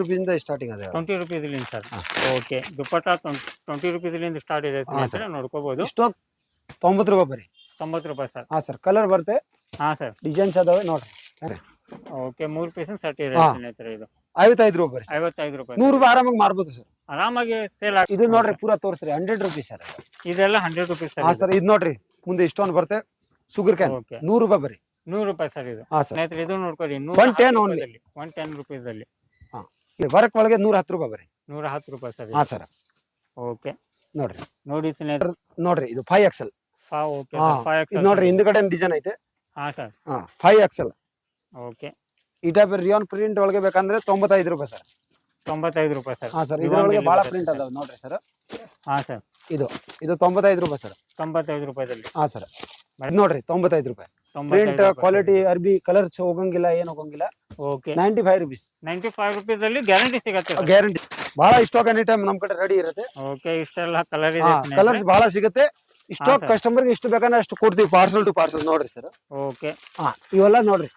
ರುಪೀಸಿಂದ starting ಅದೇ twenty ರುಪೀಸ್ಲಿಂದ sir okay ದುಪ್ಪಟ್ಟ twenty ರುಪೀಸ್ಲಿಂದ ಸ್ಟಾರ್ಟ್ ಇದೆ ಸರ್. ನೋಡ್ಕೋಬಹುದು ಸ್ಟಾಕ್ ತೊಂಬತ್ತು ರೂಪಾಯಿ ಬರೀ ತೊಂಬತ್ತು ರೂಪಾಯಿ ಸರ್ ಹಾಂ ಸರ್ ಕಲರ್ ಬರುತ್ತೆ. ಹಾ ಸರ್ ಡಿಸೈನ್ಸ್ ಅದಾವೆ ನೋಡ್ರಿ. ಓಕೆ ಮೂರು ಪೀಸ್ ಸೆಟ್ ಇದೆ ಐವತ್ತೈದು ರೂಪಾಯಿ ಸರ್. ಐವತ್ತೈದು ರೂಪಾಯಿ. ನೂರು ರೂಪಾಯಿ ಆರಾಮಾಗಿ ಮಾರ್ಬೋದು ಸರ್. ಆರಾಮಾಗಿ ಸೇಲ್ ಇದು ನೋಡ್ರಿ ಪೂರಾ ತೋರಿಸ್ರಿ ಹಂಡ್ರೆಡ್ ರುಪೀಸ್ ಸರ್ ಇದೆಲ್ಲ ಹಂಡ್ರೆಡ್ ರುಪೀಸ್ ಹಾಂ ಸರ್ ಸರ್ ಇದು ನೋಡ್ರಿ ಮುಂದೆ ಇಷ್ಟೊಂದು ಬರುತ್ತೆ. ಶುಗರ್ ಕ್ಯಾನ್ ನೂರು ರೂಪಾಯಿ ಬರೀ ನೂರು ರೂಪಾಯಿ ಸರ್ ಇದು. ಹಾಂ ಸರ್. ಇದು ನೋಡ್ಕೊಳ್ಳಿ 110 ಟೆನ್ ಒನ್ ಟೆನ್ ರುಪೀಸ್ ಅಲ್ಲಿ. ವರ್ಕ್ ಒಳಗೆ ನೂರ ಹತ್ತು ರೂಪಾಯಿ ಬರೀ ನೂರ ಹತ್ತು ರೂಪಾಯಿ ಸರ್ ಹಾ ಸರ್. ಓಕೆ. ನೋಡ್ರಿ. ನೋಡಿ ಸ್ನೇಹಿತರೆ ನೋಡ್ರಿ ಇದು ಫೈವ್ ಎಕ್ಸೆಲ್. ಫಾ ಓಕೆ ಹಾ, ಫೈವ್ ಇದು ನೋಡ್ರಿ ಹಿಂದ್ಗಡೆ ಡಿಸೈನ್ ಐತೆ. ಹಾ ಸರ್. ಹಾಂ ಫೈವ್ ಎಕ್ಸೆಲ್. ಓಕೆ. ಈ ಟೈಪ್ ರಿಯಾನ್ ಪ್ರಿಂಟ್ ಒಳಗೆ ಬೇಕಂದ್ರೆ ತೊಂಬತ್ತೈದು ರೂಪಾಯಿ ಸರ್. ತೊಂಬತ್ತೈದು ರೂಪಾಯಿ ಸರ್. ಹಾ ಸರ್ ಇದ್ರೊಳಗೆ ಬಹಳ ಪ್ರಿಂಟ್ ಅದಾವ ನೋಡ್ರಿ ಸರ್. ಹಾ ಸರ್. ಇದು ಇದು ತೊಂಬತ್ತೈದು ರೂಪಾಯಿ ಸರ್. ತೊಂಬತ್ತೈದು ರೂಪಾಯಿದಲ್ಲಿ. ಹಾ ಸರ್. ನೋಡ್ರಿ ತೊಂಬತ್ತೈದು ರೂಪಾಯಿ. ಪ್ರಿಂಟ್ ಕ್ವಾಲಿಟಿ ಅರ್ಬಿ ಕಲರ್ಸ್ ಹೋಗಂಗಿಲ್ಲ ಏನ್ ಹೋಗಂಗಿಲ್ಲ. Okay ninety five rupees ninety five rupees ಅಲ್ಲಿ ಗ್ಯಾರಂಟಿ ಸಿಗತ್ತೆ ಗ್ಯಾರಂಟಿ ಬಹಳ ಸ್ಟಾಕ್ ಎನಿ ಟೈಮ್ ನಮ್ ಕಡೆ ರೆಡಿ ಇರುತ್ತೆ. ಓಕೆ ಇಷ್ಟೆಲ್ಲ ಕಲರ್ ಇದೆ ಕಲರ್ಸ್ ಬಹಳ ಸಿಗುತ್ತೆ. ಸ್ಟಾಕ್ ಕಸ್ಟಮರ್ಗೆ ಇಷ್ಟು ಬೇಕಂದ್ರೆ ಅಷ್ಟು ಕೊಡ್ತೀವಿ ಪಾರ್ಸಲ್ ಟು ಪಾರ್ಸಲ್ ನೋಡ್ರಿ ಸರ್ ಓಕೆ ಹಾ ಇವೆಲ್ಲ ನೋಡ್ರಿ.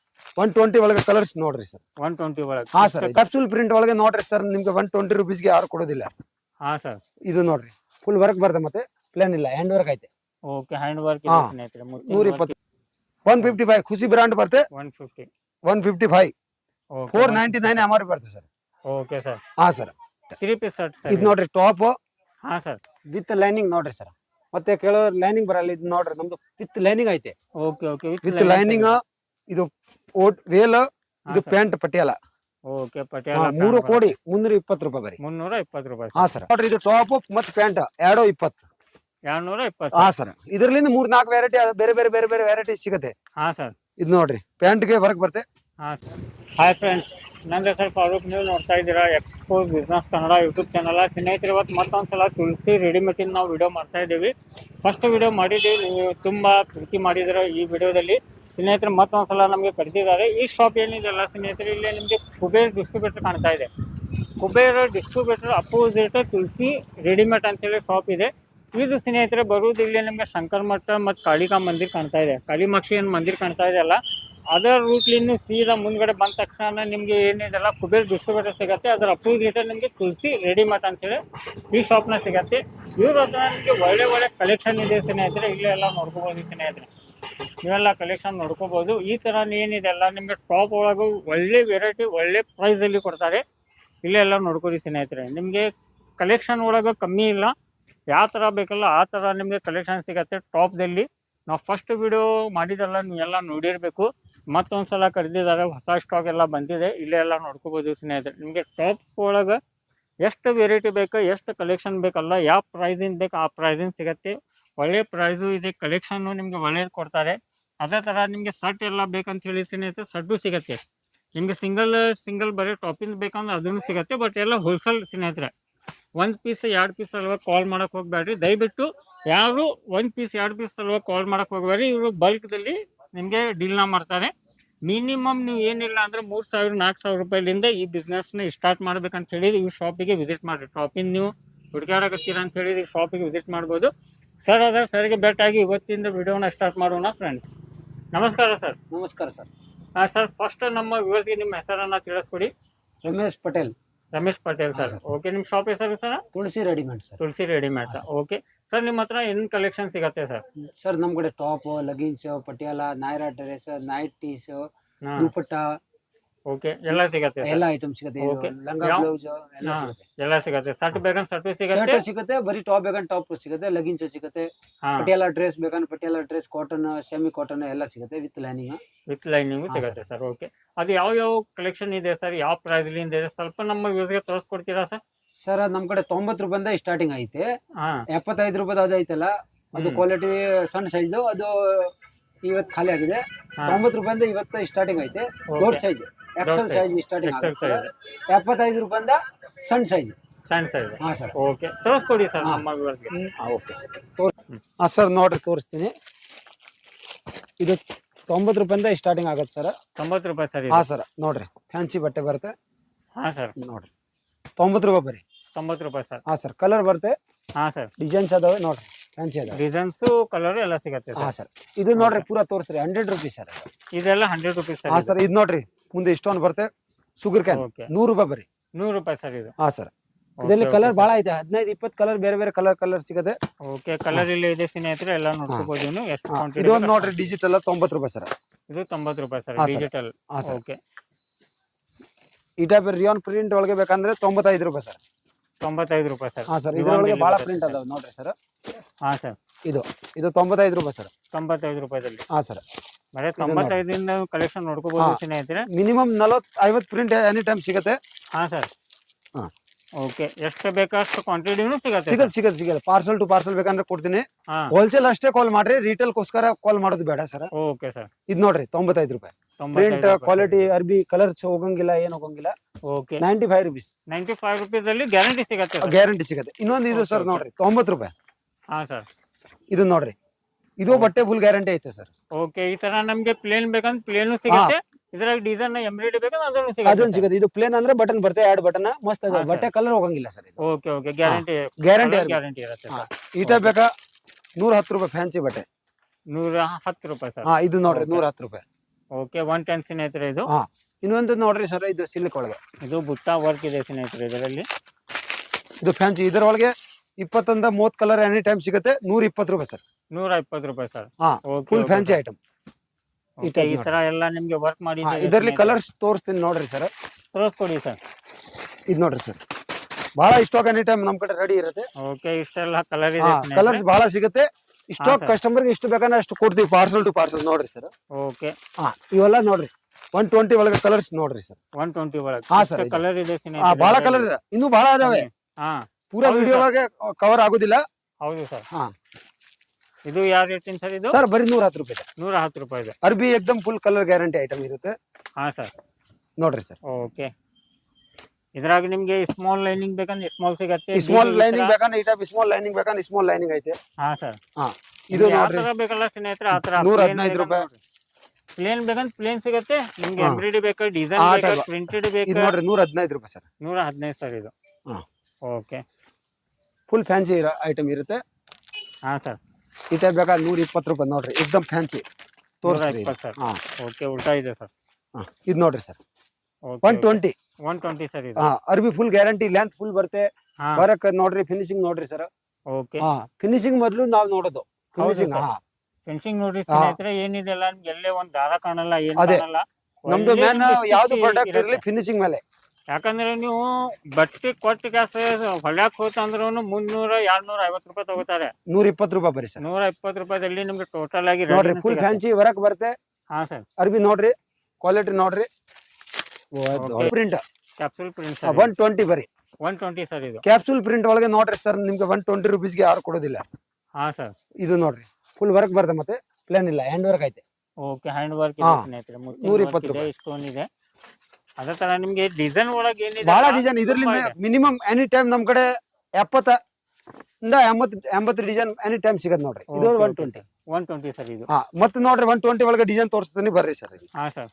ಒನ್ ಟ್ವೆಂಟಿ ಒಳಗೆ ಕಲರ್ಸ್ ನೋಡ್ರಿ ಸರ್ ಒನ್ ಟ್ವೆಂಟಿ ಒಳಗೆ. ಹಾ ಸರ್ ಕ್ಯಾಪ್ಸೂಲ್ ಪ್ರಿಂಟ್ ಒಳಗೆ ನೋಡ್ರಿ ಸರ್ ನಿಮ್ಗೆ ಒನ್ ಟ್ವೆಂಟಿ ರುಪೀಸ್ಗೆ ಯಾರು ಕೊಡೋದಿಲ್ಲ. ಹಾ ಸರ್ ಇದು ನೋಡ್ರಿ. ಫುಲ್ ವರ್ಕ್ ಬರ್ತದೆ ಮತ್ತೆ. ಪ್ಲಾನ್ ಇಲ್ಲ ಹ್ಯಾಂಡ್ ವರ್ಕ್ ಐತೆ ಓಕೆ ಹ್ಯಾಂಡ್ ವರ್ಕ್ ನೂರ ಇಪ್ಪತ್ತು one fifty five Khushi brand ಬರುತ್ತೆ. One fifty one fifty five four ninety nine M R ಬರುತ್ತೆ ಸರ್ ಓಕೆ ಸರ್ ಹಾ ಸರ್ ತ್ರೀ ಪೀಸ್ ಶರ್ಟ್ ಇದು ನೋಡ್ರಿ ಟಾಪ್ ಹಾ ಸರ್ ವಿತ್ ಲೈನಿಂಗ್ ನೋಡ್ರಿ ಸರ್ ಮತ್ತೆ ಕೆಲವರು ಲೈನಿಂಗ್ ಬರಲ್ಲ ಇದು ನೋಡ್ರಿ ನಮ್ದು ವಿತ್ ಲೈನಿಂಗ್ ಐತೆ. ಓಕೆ ಓಕೆ ವಿತ್ ಲೈನಿಂಗ್ ಇದು ಓಟ್ ವೇಲ್ ಇದು ಪ್ಯಾಂಟ್ ಪಟಿಯಾಲ. ಓಕೆ ಪಟಿಯಾಲ ಮೂರು ಕೋಡಿ ಮುನ್ನೂರ ಇಪ್ಪತ್ತು ರೂಪಾಯಿ ಬರೀ. ಮುನ್ನೂರ ಇಪ್ಪತ್ತು ರೂಪಾಯಿ ಹಾ ಸರ್ ನೋಡ್ರಿ ಇದು ಟಾಪ್ ಮತ್ತೆ ಪ್ಯಾಂಟ್ ಎರಡೋ ಇಪ್ಪತ್ತು. ಎರಡ್ನೂರ ಇಪ್ಪತ್ತು ಹಾ ಸರ್. ಇದರಿಂದ ಮೂರ್ ನಾಲ್ಕು ವೆರೈಟಿ ಬೇರೆ ಬೇರೆ ಬೇರೆ ಬೇರೆ ವೆರೈಟಿ ಸಿಗುತ್ತೆ. ಹಾ ಸರ್. ಇದು ನೋಡ್ರಿ ಪ್ಯಾಂಟ್ಗೆ ವರ್ಕ್ ಬರುತ್ತೆ. ಹಾಂ ಹಾಯ್ ಫ್ರೆಂಡ್ಸ್ ನನ್ನ ಹೆಸರು ಫಾರೂಕ್. ನೀವು ನೋಡ್ತಾ ಇದ್ದೀರಾ expo business Kannada YouTube channel ಸ್ನೇಹಿತರೆ ಇವತ್ತು ಮತ್ತೊಂದು ಸಲ ತುಳಸಿ ರೆಡಿಮೇಟಿಂದ ನಾವು ವಿಡಿಯೋ ಮಾಡ್ತಾ ಇದ್ದೀವಿ. ಫಸ್ಟ್ ವಿಡಿಯೋ ಮಾಡಿದ್ದೀವಿ ನೀವು ತುಂಬ ಪ್ರೀತಿ ಮಾಡಿದ್ದೀರ ಈ ವಿಡಿಯೋದಲ್ಲಿ ಸ್ನೇಹಿತರು ಮತ್ತೊಂದು ಸಲ ನಮಗೆ ಕರೆದಿದ್ದಾರೆ. ಈ ಶಾಪ್ ಏನಿದೆಯಲ್ಲ ಸ್ನೇಹಿತರು ಇಲ್ಲಿ ನಿಮಗೆ ಕುಬೇರ್ ಡಿಸ್ಟ್ರಿಬ್ಯೂಟರ್ ಕಾಣ್ತಾ ಇದೆ. Kuber distributor opposite Tulsi readymade ಅಂತೇಳಿ ಶಾಪ್ ಇದೆ. ಇದು ಸ್ನೇಹಿತರೆ ಬರುವುದು ನಿಮಗೆ ಶಂಕರ್ ಮಠ ಮತ್ತು ಕಾಳಿಕಾ ಮಂದಿರ್ ಕಾಣ್ತಾ ಇದೆ. ಕಾಳಿಮಾಕ್ಷಿ ಏನು ಮಂದಿರ್ ಕಾಣ್ತಾ ಇದೆಯಲ್ಲ ಅದರ ರೂಟ್ಲಿಂದ ಸೀದಾ ಮುಂದ್ಗಡೆ ಬಂದ ತಕ್ಷಣ ನಿಮಗೆ ಏನಿದೆಲ್ಲ ಕುಬೇರ್ ಡಿಸ್ಟ್ರಿಬ್ಯೂಟರ್ ಸಿಗುತ್ತೆ, ಅದರ ಅಪೋಸಿಟ್ ನಿಮಗೆ ತುಳಸಿ ರೆಡಿಮೇಡ್ ಅಂತೇಳಿ ಈ ಶಾಪ್ನ ಸಿಗತ್ತೆ. ಇವ್ರ ಹತ್ರ ನಿಮಗೆ ಒಳ್ಳೆ ಒಳ್ಳೆ ಕಲೆಕ್ಷನ್ ಇದೆ ಸ್ನೇಹಿತರೆ, ಇಲ್ಲೇ ಎಲ್ಲ ನೋಡ್ಕೋಬೋದು ಸ್ನೇಹಿತರೆ. ನೀವೆಲ್ಲ ಕಲೆಕ್ಷನ್ ನೋಡ್ಕೋಬೋದು. ಈ ಥರ ಏನಿದೆ ಅಲ್ಲ, ನಿಮಗೆ ಟಾಪ್ ಒಳಗೂ ಒಳ್ಳೆ ವೆರೈಟಿ ಒಳ್ಳೆ ಪ್ರೈಸಲ್ಲಿ ಕೊಡ್ತಾರೆ. ಇಲ್ಲೇ ಎಲ್ಲ ನೋಡ್ಕೊರಿ ಸ್ನೇಹಿತರೆ. ನಿಮಗೆ ಕಲೆಕ್ಷನ್ ಒಳಗೆ ಕಮ್ಮಿ ಇಲ್ಲ. ಯಾವ ಥರ ಬೇಕಲ್ಲ ಆ ಥರ ನಿಮಗೆ ಕಲೆಕ್ಷನ್ ಸಿಗತ್ತೆ. ಟಾಪ್ದಲ್ಲಿ ನಾವು ಫಸ್ಟ್ ವಿಡಿಯೋ ಮಾಡಿದೆಲ್ಲ ನೀವೆಲ್ಲ ನೋಡಿರಬೇಕು. ಮತ್ತೊಂದು ಸಲ ಕರೆದಿದ್ದಾರೆ, ಹೊಸ ಸ್ಟಾಕ್ ಎಲ್ಲ ಬಂದಿದೆ. ಇಲ್ಲೇ ಎಲ್ಲ ನೋಡ್ಕೋಬೋದು ಸ್ನೇಹಿತರೆ. ನಿಮಗೆ ಟಾಪ್ ಒಳಗೆ ಎಷ್ಟು ವೆರೈಟಿ ಬೇಕು, ಎಷ್ಟು ಕಲೆಕ್ಷನ್ ಬೇಕಲ್ಲ, ಯಾವ ಪ್ರೈಸಿಂದ ಬೇಕು ಆ ಪ್ರೈಸಿಂದ ಸಿಗತ್ತೆ. ಒಳ್ಳೆ ಪ್ರೈಸು ಇದೆ ಕಲೆಕ್ಷನ್ನು ನಿಮಗೆ ಒಳ್ಳೇದು ಕೊಡ್ತಾರೆ. ಅದೇ ಥರ ನಿಮಗೆ ಸಟ್ ಎಲ್ಲ ಬೇಕಂತ ಹೇಳಿ ಸ್ನೇಹಿತರೆ ಸಡ್ಡು ಸಿಗತ್ತೆ. ನಿಮಗೆ ಸಿಂಗಲ್ ಸಿಂಗಲ್ ಬರೀ ಟಾಪಿಂದ ಬೇಕಂದ್ರೆ ಅದನ್ನು ಸಿಗತ್ತೆ ಬಟ್ ಎಲ್ಲ ಹೋಲ್ಸೇಲ್ ಸ್ನೇಹಿತರೆ. ಒಂದು ಪೀಸ್ ಎರಡು ಪೀಸ್ ಸಲುವಾಗಿ ಕಾಲ್ ಮಾಡೋಕೆ ಹೋಗ್ಬೇಡ್ರಿ. ದಯವಿಟ್ಟು ಯಾರು ಒಂದು ಪೀಸ್ ಎರಡು ಪೀಸ್ ಸಲುವಾಗಿ ಕಾಲ್ ಮಾಡಕ್ಕೆ ಹೋಗ್ಬೇಡ್ರಿ. ಇವರು ಬಲ್ಕ್ದಲ್ಲಿ ನಿಮಗೆ ಡೀಲ್ನ ಮಾಡ್ತಾರೆ. ಮಿನಿಮಮ್ ನೀವು ಏನಿಲ್ಲ ಅಂದ್ರೆ ಮೂರು ಸಾವಿರ ನಾಲ್ಕು ಸಾವಿರ ರೂಪಾಯಿಲಿಂದ ಈ ಬಿಸ್ನೆಸ್ನ ಸ್ಟಾರ್ಟ್ ಮಾಡ್ಬೇಕಂತ ಹೇಳಿ ಈ ಶಾಪಿಗೆ ವಿಸಿಟ್ ಮಾಡಿರಿ. ಶಾಪಿಂದ ನೀವು ಹುಡುಕಾಡಕತ್ತೀರ ಅಂತ ಹೇಳಿ ಈ ಶಾಪಿಗೆ ವಿಸಿಟ್ ಮಾಡ್ಬೋದು. ಸರ್ ಅದ್ರ ಸರ್ಗೆ ಭೇಟಾಗಿ ಇವತ್ತಿಂದ ವಿಡಿಯೋನ ಸ್ಟಾರ್ಟ್ ಮಾಡೋಣ ಫ್ರೆಂಡ್ಸ್ ನಮಸ್ಕಾರ ಸರ್ ನಮಸ್ಕಾರ ಸರ್ ಸರ್ ಫಸ್ಟ್ ನಮ್ಮ ವಿವರ್ಸ್ಗೆ ನಿಮ್ಮ ಹೆಸರನ್ನ ತಿಳಿಸ್ಕೊಡಿ. ರಮೇಶ್ ಪಟೇಲ್. ರಮೇಶ್ ಪಟೇಲ್ ಸರ್. ಓಕೆ ನಿಮ್ಮ ಶಾಪ್ ಹೆಸರು sir? Tulsi readymade sir. Tulsi readymade okay sir. ನಿಮ್ಮ ಹತ್ರ ಏನು ಕಲೆಕ್ಷನ್ ಸಿಗತ್ತೆ ಸರ್? ಸರ್ ನಮ್ ಕಡೆ top leggings Patiala Naira dress nighties dupatta okay ಎಲ್ಲ ಸಿಗತ್ತೆ. ಎಲ್ಲ ಐಟಮ್ ಸಿಗುತ್ತೆ. ಇದು Okay. ಲಂಗ ಯಾವ- ಬ್ಲೌಸ್ ಎಲ್ಲ ಹಾ, ಸಿಗುತ್ತೆ. ಎಲ್ಲ ಸಿಗತ್ತೆ. ಶರ್ಟ್ ಬೇಕಂದ್ರೆ ಸಟ್ ಸಿಗತ್ತೆ? ಶರ್ಟ್ ಸಿಗುತ್ತೆ ಬರೀ ಟಾಪ್ ಬೇಕಂದ್ರೆ ಟಾಪ್ ಸಿಗುತ್ತೆ ಲಗಿನ್ಸ್ ಸಿಗುತ್ತೆ ಹಾ. ಪಟಿಯಾಲ ಡ್ರೆಸ್ ಬೇಕಂದ್ರೆ Patiala dress cotton semi cotton ಎಲ್ಲ ಸಿಗುತ್ತೆ ವಿತ್ ಲೈನಿಂಗ್ ವಿತ್ ಲೈನಿಂಗು ಹಾ, ಸಿಗತ್ತೆ ಸರ್. ಓಕೆ ಅದು ಯಾವ ಯಾವ ಕಲೆಕ್ಷನ್ ಇದೆ ಸರ್? ಯಾವ ಪ್ರೈಸ್ಲಿಂದ ಇದೆ? ಸ್ವಲ್ಪ ನಮ್ಮ ಯೂಸ್ಗೆ ತೋರಿಸ್ಕೊಡ್ತೀರಾ ಸರ್? ಸರ್ ನಮ್ ಕಡೆ ತೊಂಬತ್ತು ರೂಪಾಯಿಂದ ಸ್ಟಾರ್ಟಿಂಗ್ ಐತೆ. ಹಾ. ಎಪ್ಪತ್ತೈದು ರೂಪಾಯಿ ಅದು ಐತಲ್ಲ ಅದು ಹ್ಮ್. ಕ್ವಾಲಿಟಿ ಸಣ್ಣ ಸೈಜ್ ಅದು ಇವತ್ತು ಖಾಲಿ ಆಗಿದೆ. ಹಾ. ತೊಂಬತ್ತು ರೂಪಾಯಿಂದ ಇವತ್ತು ಸ್ಟಾರ್ಟಿಂಗ್ ಐತೆ. Okay. ದೊಡ್ಡ size XL. Size starting XL size ಎಪ್ಪತ್ತೈದು ರೂಪಾಯಿಂದ ಸಣ್ಣ ಸೈಜ್ ಸಣ್ಣ ಸೈಜ್ ಹಾ ಸರ್. ಓಕೆ ತೋರಿಸ್ಕೊಡಿ ಸರ್. ನಮ್ಮ ವ್ಯೂವರ್ಸ್ಗೆ ಓಕೆ ಸರ್. ಹಾಂ ಸರ್ ನೋಡ್ರಿ ತೋರಿಸ್ತೀನಿ. ಇದು ತೊಂಬತ್ತು ರೂಪಾಯಿಂದ ಸ್ಟಾರ್ಟಿಂಗ್ ಆಗುತ್ತೆ ಸರ್. ತೊಂಬತ್ತು ರೂಪಾಯಿ ಸರ್ ಹಾಂ ಸರ್. ನೋಡ್ರಿ. ಫ್ಯಾನ್ಸಿ ಬಟ್ಟೆ ಬರುತ್ತೆ. ಹಾ ಸರ್. ನೋಡ್ರಿ. ತೊಂಬತ್ತು ರೂಪಾಯಿ ಬರೀ ತೊಂಬತ್ತು ರೂಪಾಯಿ ಸರ್. ಹಾಂ ಸರ್. ಕಲರ್ ಬರುತ್ತೆ. ಹಾ ಸರ್. ಡಿಸೈನ್ಸ್ ಅದಾವೆ ನೋಡ್ರಿ. ಫ್ಯಾನ್ಸಿ ಅದಾವೆ. ಡಿಸೈನ್ಸು ಕಲರ್ ಎಲ್ಲ ಸಿಗತ್ತೆ ಹಾಂ ಸರ್. ಇದು ನೋಡ್ರಿ ಪೂರಾ ತೋರಿಸ್ರಿ. Hundred rupees sir. ಇದೆಲ್ಲ ಹಂಡ್ರೆಡ್ ರುಪೀಸ್ ಹಾಂ ಸರ್. ಇದು ನೋಡ್ರಿ. ಮುಂದೆ ಇಷ್ಟೊಂದು ಬರುತ್ತೆ. ಶುಗರ್ ಕ್ಯಾನ್ ಓಕೆ ನೂರು ರೂಪಾಯಿ ಬರೀ ನೂರು ರೂಪಾಯಿ ಸರ್ ಇದು. ಹಾ ಸರ್. ಇದರಲ್ಲಿ ಕಲರ್ ಬಹಳ ಇದೆ. ಹದಿನೈದು ಇಪ್ಪತ್ತು ಕಲರ್ ಬೇರೆ ಬೇರೆ ಕಲರ್ ಕಲರ್ ಸಿಗದೆ ಓಕೆ ಕಲರ್ ಇಲ್ಲಿ ಇದೆ ಸ್ನೇಹಿತರೆ ಎಲ್ಲ ನೋಡ್ಕೋಬಹುದು ನೀವು. ಎಷ್ಟು ಹಾ, ಒಂದು ನೋಡ್ರಿ ಡಿಜಿಟಲ್ ತೊಂಬತ್ತು ರೂಪಾಯಿ ಸರ್. ಇದು ತೊಂಬತ್ತು ರೂಪಾಯಿ ಸರ್ ಹಾ, sir. ಡಿಜಿಟಲ್ ಹಾ ಸರ್. ಓಕೆ ಈ ಟೈಪ್ ರಿಯಾನ್ ಪ್ರಿಂಟ್ ಒಳಗೆ ಬೇಕಂದ್ರೆ ತೊಂಬತ್ತೈದು ರೂಪಾಯಿ ಸರ್. ತೊಂಬತ್ತೈದು ರೂಪಾಯಿ ಸರ್. ಹಾ ಸರ್ ಇದರೊಳಗೆ ಬಹಳ ಪ್ರಿಂಟ್ ಅದಾವ ನೋಡ್ರಿ ಸರ್. ಹಾ ಸರ್. ಇದು ಇದು ತೊಂಬತ್ತೈದು ರೂಪಾಯಿ ಸರ್. ತೊಂಬತ್ತೈದು ರೂಪಾಯಿದಲ್ಲಿ. ಹಾ ಸರ್. ಬರೀ. ತೊಂಬತ್ತೈದಿಂದ ಕಲೆಕ್ಷನ್ ನೋಡ್ಕೋಬಹುದು. ಸ್ನೇಹಿತರೆ ಮಿನಿಮಮ್ ನಲವತ್ತು ಐವತ್ತು ಪ್ರಿಂಟ್ ಎನಿ ಟೈಮ್ ಸಿಗುತ್ತೆ. ಹಾ ಸರ್. ಹಾ. ಓಕೆ ಎಷ್ಟು ಬೇಕಷ್ಟು ಕ್ವಾಂಟಿಟಿನೂ ಸಿಗತ್ತೆ. ಸಿಗತ್ತೆ ಸಿಗತ್ತೆ ಸಿಗತ್ತೆ. ಪಾರ್ಸಲ್ ಟು ಪಾರ್ಸಲ್ ಬೇಕಂದ್ರೆ ಕೊಡ್ತೀನಿ. ಹೋಲ್ಸೇಲ್ ಅಷ್ಟೇ ಕಾಲ್ ಮಾಡ್ರಿ ರಿಟೇಲ್ಗೋಸ್ಕರ ಕಾಲ್ ಮಾಡೋದು ಬೇಡ ಸರ್. Okay sir. ಇದು ನೋಡ್ರಿ ತೊಂಬತ್ತೈದು ರೂಪಾಯಿ. ಪ್ರಿಂಟ್ ಕ್ವಾಲಿಟಿ ಅರ್ಬಿ ಕಲರ್ಸ್ ಹೋಗಂಗಿಲ್ಲ ಏನ್ ಹೋಗಂಗಿಲ್ಲ. Okay ninety five rupees ninety five rupees ಅಲ್ಲಿ ಗ್ಯಾರಂಟಿ ಸಿಗತ್ತೆ. ಗ್ಯಾರಂಟಿ ಸಿಗುತ್ತೆ. ಇನ್ನೊಂದು ಇದು ಸರ್. ನೋಡ್ರಿ ತೊಂಬತ್ತು ರೂಪಾಯಿ. ಹಾ ಸರ್. ಇದು ನೋಡ್ರಿ. ಇದು ಬಟ್ಟೆ ಫುಲ್ ಗ್ಯಾರಂಟಿ ಐತೆ ಸರ್ ಓಕೆ ಈ ತರ ನಮ್ಗೆ ಪ್ಲೇನ್ ಬೇಕಂದ್ರೆ ಪ್ಲೇನು ಸಿಗುತ್ತೆ. ಇದ್ರಾಗ ಡಿಸೈನ್ ಎಂಬ್ರಾಯ್ಡರಿ ಬೇಕಂದ್ರೆ ಅದನ್ನು ಸಿಗುತ್ತೆ ಅದನ್ನ ಸಿಗುತ್ತೆ. ಇದು ಪ್ಲೇನ್ ಅಂದ್ರೆ ಬಟನ್ ಬರುತ್ತೆ ಎರಡು ಬಟನ್ ಮಸ್ತ್ ಅದ ಬಟ್ಟೆ ಕಲರ್ ಹೋಗಂಗಿಲ್ಲ ಸರ್ ಇದು. Okay okay guarantee guarantee guarantee ಇರುತ್ತೆ. ಹಾ. ಈ ಟೈಪ್ ಬೇಕಾ ನೂರ ಹತ್ತು ರೂಪಾಯಿ ಫ್ಯಾನ್ಸಿ ಬಟ್ಟೆ. ನೂರ ಹತ್ತು ರೂಪಾಯಿ ಸರ್ ಹಾ ಇದು ನೋಡ್ರಿ. ನೂರ ಹತ್ತು ರೂಪಾಯಿ. ಓಕೆ ಒನ್ ಟೆನ್ ಸ್ನೇಹಿತರೆ ಇದು. ಹಾ. ಇನ್ನೊಂದು ನೋಡ್ರಿ ಸರ್ ಇದು ಸಿಲ್ಕ್ ಒಳಗೆ. ಇದು ಬುತ್ತಾ ವರ್ಕ್ ಇದೆ ಸ್ನೇಹಿತರೆ ಇದರಲ್ಲಿ. ಇದು ಫ್ಯಾನ್ಸಿ ಇದರೊಳಗೆ ಇಪ್ಪತ್ತೊಂದ ಮೂವತ್ ಕಲರ್ ಎನಿ ಟೈಮ್ ಸಿಗುತ್ತೆ. ನೂರ ಇಪ್ಪತ್ತು ರೂಪಾಯಿ ಸರ್ ನೂರ ಇಪ್ಪತ್ತು ರೂಪಾಯಿ ಸರ್. ಹಾ ಫುಲ್ ಫ್ಯಾನ್ಸಿ ಐಟಮ್ ಈ. ತರ ಎಲ್ಲ ನಿಮ್ಗೆ ವರ್ಕ್ ಮಾಡಿ ಇದರಲ್ಲಿ ಕಲರ್ಸ್ ತೋರಿಸ್ತೀನಿ ನೋಡ್ರಿ ಸರ್ ತೋರಿಸ್ಕೊಡಿ ಸರ್ ಇದು ನೋಡ್ರಿ ಸರ್ ಬಹಳ ಸ್ಟಾಕ್ ಎನಿ ಟೈಮ್ ನಮ್ ಕಡೆ ರೆಡಿ ಇರುತ್ತೆ. ಓಕೆ ಇಷ್ಟೆಲ್ಲ ಕಲರ್ ಇದೆ ಕಲರ್ಸ್ ಬಹಳ ಸಿಗುತ್ತೆ. ಸ್ಟಾಕ್. ಕಸ್ಟಮರ್ ಇಷ್ಟು ಬೇಕಂದ್ರೆ ಅಷ್ಟು ಕೊಡ್ತೀವಿ ಪಾರ್ಸಲ್ ಟು ಪಾರ್ಸಲ್ ನೋಡ್ರಿ ಸರ್ ಓಕೆ ಹಾ ಇವೆಲ್ಲ ನೋಡ್ರಿ. ಒನ್ ಟ್ವೆಂಟಿ ಒಳಗೆ ಕಲರ್ಸ್ ನೋಡ್ರಿ ಸರ್ ಒನ್ ಟ್ವೆಂಟಿ ಒಳಗೆ. ಹಾ, ಕಲರ್ ಇದೆ. ಬಹಳ ಕಲರ್ ಇದೆ. ಇನ್ನೂ ಬಹಳ ಅದಾವೆ ಹಾ. ಪೂರಾ ವಿಡಿಯೋ. ಒಳಗೆ ಕವರ್ ಆಗುದಿಲ್ಲ. ಹೌದು ಸರ್ ಹಾ. ಇದು ಯಾವ ರೇಟಿನ ಸರ್ ಇದು? ಸರ್ ಬರೀ ನೂರ ಹತ್ತು ರೂಪಾಯಿ ಇದೆ. ನೂರ ಹತ್ತು ರೂಪಾಯಿ ಇದೆ. ಅರ್ಬಿ ಎಕ್ದಮ್ ಫುಲ್ ಕಲರ್ ಗ್ಯಾರಂಟಿ ಐಟಮ್ ಇರುತ್ತೆ. ಹಾ ಸರ್. ನೋಡ್ರಿ ಸರ್. ಓಕೆ. ಇದ್ರಾಗ ನಿಮ್ಗೆ ಸ್ಮಾಲ್ ಲೈನಿಂಗ್ ಬೇಕಂದ್ರೆ ಸ್ಮಾಲ್ ಸಿಗತ್ತೆ ಸ್ಮಾಲ್ ಲೈನಿಂಗ್ ಬೇಕಂದ್ರೆ ಈ ಟೈಪ್ ಸ್ಮಾಲ್ ಲೈನಿಂಗ್ ಬೇಕಂದ್ರೆ ಸ್ಮಾಲ್ ಲೈನಿಂಗ್ ಐತೆ. ಹಾ ಸರ್. ಹಾ ಇದು ನೋಡ್ರಿ. ಬೇಕಲ್ಲ ಸ್ನೇಹಿತರೆ ಆ ತರ. ನೂರ ಹದಿನೈದು ರೂಪಾಯಿ. ಪ್ಲೇನ್ ಬೇಕಂದ್ರೆ ಪ್ಲೇನ್ ಸಿಗತ್ತೆ ನಿಮ್ಗೆ ಎಂಬ್ರಾಯ್ಡರಿ ಎಂಬ್ರಾಯ್ಡಿ ಬೇಕಾ ಡಿಸೈನ್ ಬೇಕಾ ಬೇಕು ಪ್ರಿಂಟೆಡ್ ಬೇಕಾ. ನೋಡ್ರಿ ನೂರ ಹದಿನೈದು ರೂಪಾಯಿ ಸರ್. ನೂರ ಹದಿನೈದು ಸರ್ ಇದು. ಹಾ. ಓಕೆ. ಫುಲ್ ಫ್ಯಾನ್ಸಿ ಐಟಮ್ ಇರುತ್ತೆ. ಹಾ ಸರ್. ಬೇಕಾ ಬೇಕಾದ್ರೆ ನೂರ ಇಪ್ಪತ್ತು ರೂಪಾಯಿ ನೋಡ್ರಿ ಎಕ್ದಮ್ ಫ್ಯಾನ್ಸಿ ತೋರಿಸ್ರಿ ಸರ್. ಹಾ. ಓಕೆ ಉಲ್ಟಾ ಇದೆ ಸರ್. ಹಾ ಇದು ನೋಡ್ರಿ sir. One twenty one twenty sir ಇದು. ಹಾ ಅರ್ಬಿ ಫುಲ್ ಗ್ಯಾರಂಟಿ ಲೆಂತ್ ಫುಲ್ ಬರುತ್ತೆ. ಬರಕ್ ನೋಡ್ರಿ ಫಿನಿಶಿಂಗ್ ನೋಡ್ರಿ ಸರ್. ಓಕೆ. ಹಾ ಫಿನಿಶಿಂಗ್ ಮೊದಲು ನಾವು ನೋಡೋದು. ಫಿನಿಶಿಂಗ್. ಫಿನಿಶಿಂಗ್ ನೋಡ್ರಿ. ಸ್ನೇಹಿತರೆ ಏನಿದೆ ಅಲ್ಲ ಎಲ್ಲೇ ಒಂದ್ ದಾರ ಕಾಣಲ್ಲ ಏನ್. ಕಾಣಲ್ಲ. ನಮ್ದು ಒಳ್ಳೆ ಯಾವ್ದು ಪ್ರಾಡಕ್ಟ್ ಇರಲಿ ಫಿನಿಶಿಂಗ್ ಮೇಲೆ. ಯಾಕಂದ್ರೆ ನೀವು ಬಟ್ಟೆ ಕೊಟ್ಟ ಗ್ಯಾಸ್ ಹೊಳ್ಯಾಕ್ ಹೋತಂದ್ರೂ ಮುನ್ನೂರ ಎರಡ್ನೂರ ಐವತ್ತು ರೂಪಾಯಿ ತಗೋತಾರೆ. ನೂರ ಇಪ್ಪತ್ತು ರೂಪಾಯಿ ಬರೀ ಸರ್. ನೂರ ಇಪ್ಪತ್ತು ರೂಪಾಯಿದಲ್ಲಿ ನಿಮ್ಗೆ ಟೋಟಲ್ ಆಗಿ ನೋಡ್ರಿ ಫುಲ್. ಫ್ಯಾನ್ಸಿ ವರ್ಕ್ ಬರುತ್ತೆ. ಹಾ ಸರ್. ಅರ್ಬಿ ನೋಡ್ರಿ ಕ್ವಾಲಿಟಿ ನೋಡ್ರಿ. Print capsule print one twenty ಬರೀ ಒನ್ ಟ್ವೆಂಟಿ ಸರ್ ಇದು. ಕ್ಯಾಪ್ಸೂಲ್ ಪ್ರಿಂಟ್ ಒಳಗೆ ನೋಡ್ರಿ ಸರ್ ನಿಮ್ಗೆ ಒನ್ ಟ್ವೆಂಟಿ ರುಪೀಸ್ಗೆ ಯಾರು ಕೊಡೋದಿಲ್ಲ. ಹಾ ಸರ್. ಇದು ನೋಡ್ರಿ ಫುಲ್ ವರ್ಕ್ ಬರುತ್ತೆ ಮತ್ತೆ ಪ್ಲೇನ್ ಇಲ್ಲ ಹ್ಯಾಂಡ್ ವರ್ಕ್ ಐತೆ. ಓಕೆ ಹ್ಯಾಂಡ್ ವರ್ಕ್ ಇದೆ ಸ್ನೇಹಿತರೆ ನೂರ ಇಪ್ಪತ್ತು ರೂಪಾಯಿ. ಇದೆ. ಅದೇ ತರ ನಿಮ್ಗೆ ಡಿಸೈನ್ ಒಳಗೆ ಏನಿದೆ ಬಹಳ ಡಿಸೈನ್ ತುಂಬಾ ಮಿನಿಮಮ್ ಎನಿ ಟೈಮ್ ನಮ್ ಕಡೆ ಎಪ್ಪತ್ತ ಇಂದ ಎಂಬತ್ತು ಡಿಸೈನ್ ಎನಿ ಟೈಮ್ ಸಿಗತ್ ನೋಡ್ರಿ. ಇದು one twenty one twenty sir ಇದು. ಹಾ ಮತ್ತೆ ನೋಡ್ರಿ ಒನ್ ಟ್ವೆಂಟಿ ಒಳಗೆ ಡಿಸೈನ್ ತೋರಿಸ್ತೀನಿ ಬರ್ರಿ ಸರ್ ಹಾ ಸರ್.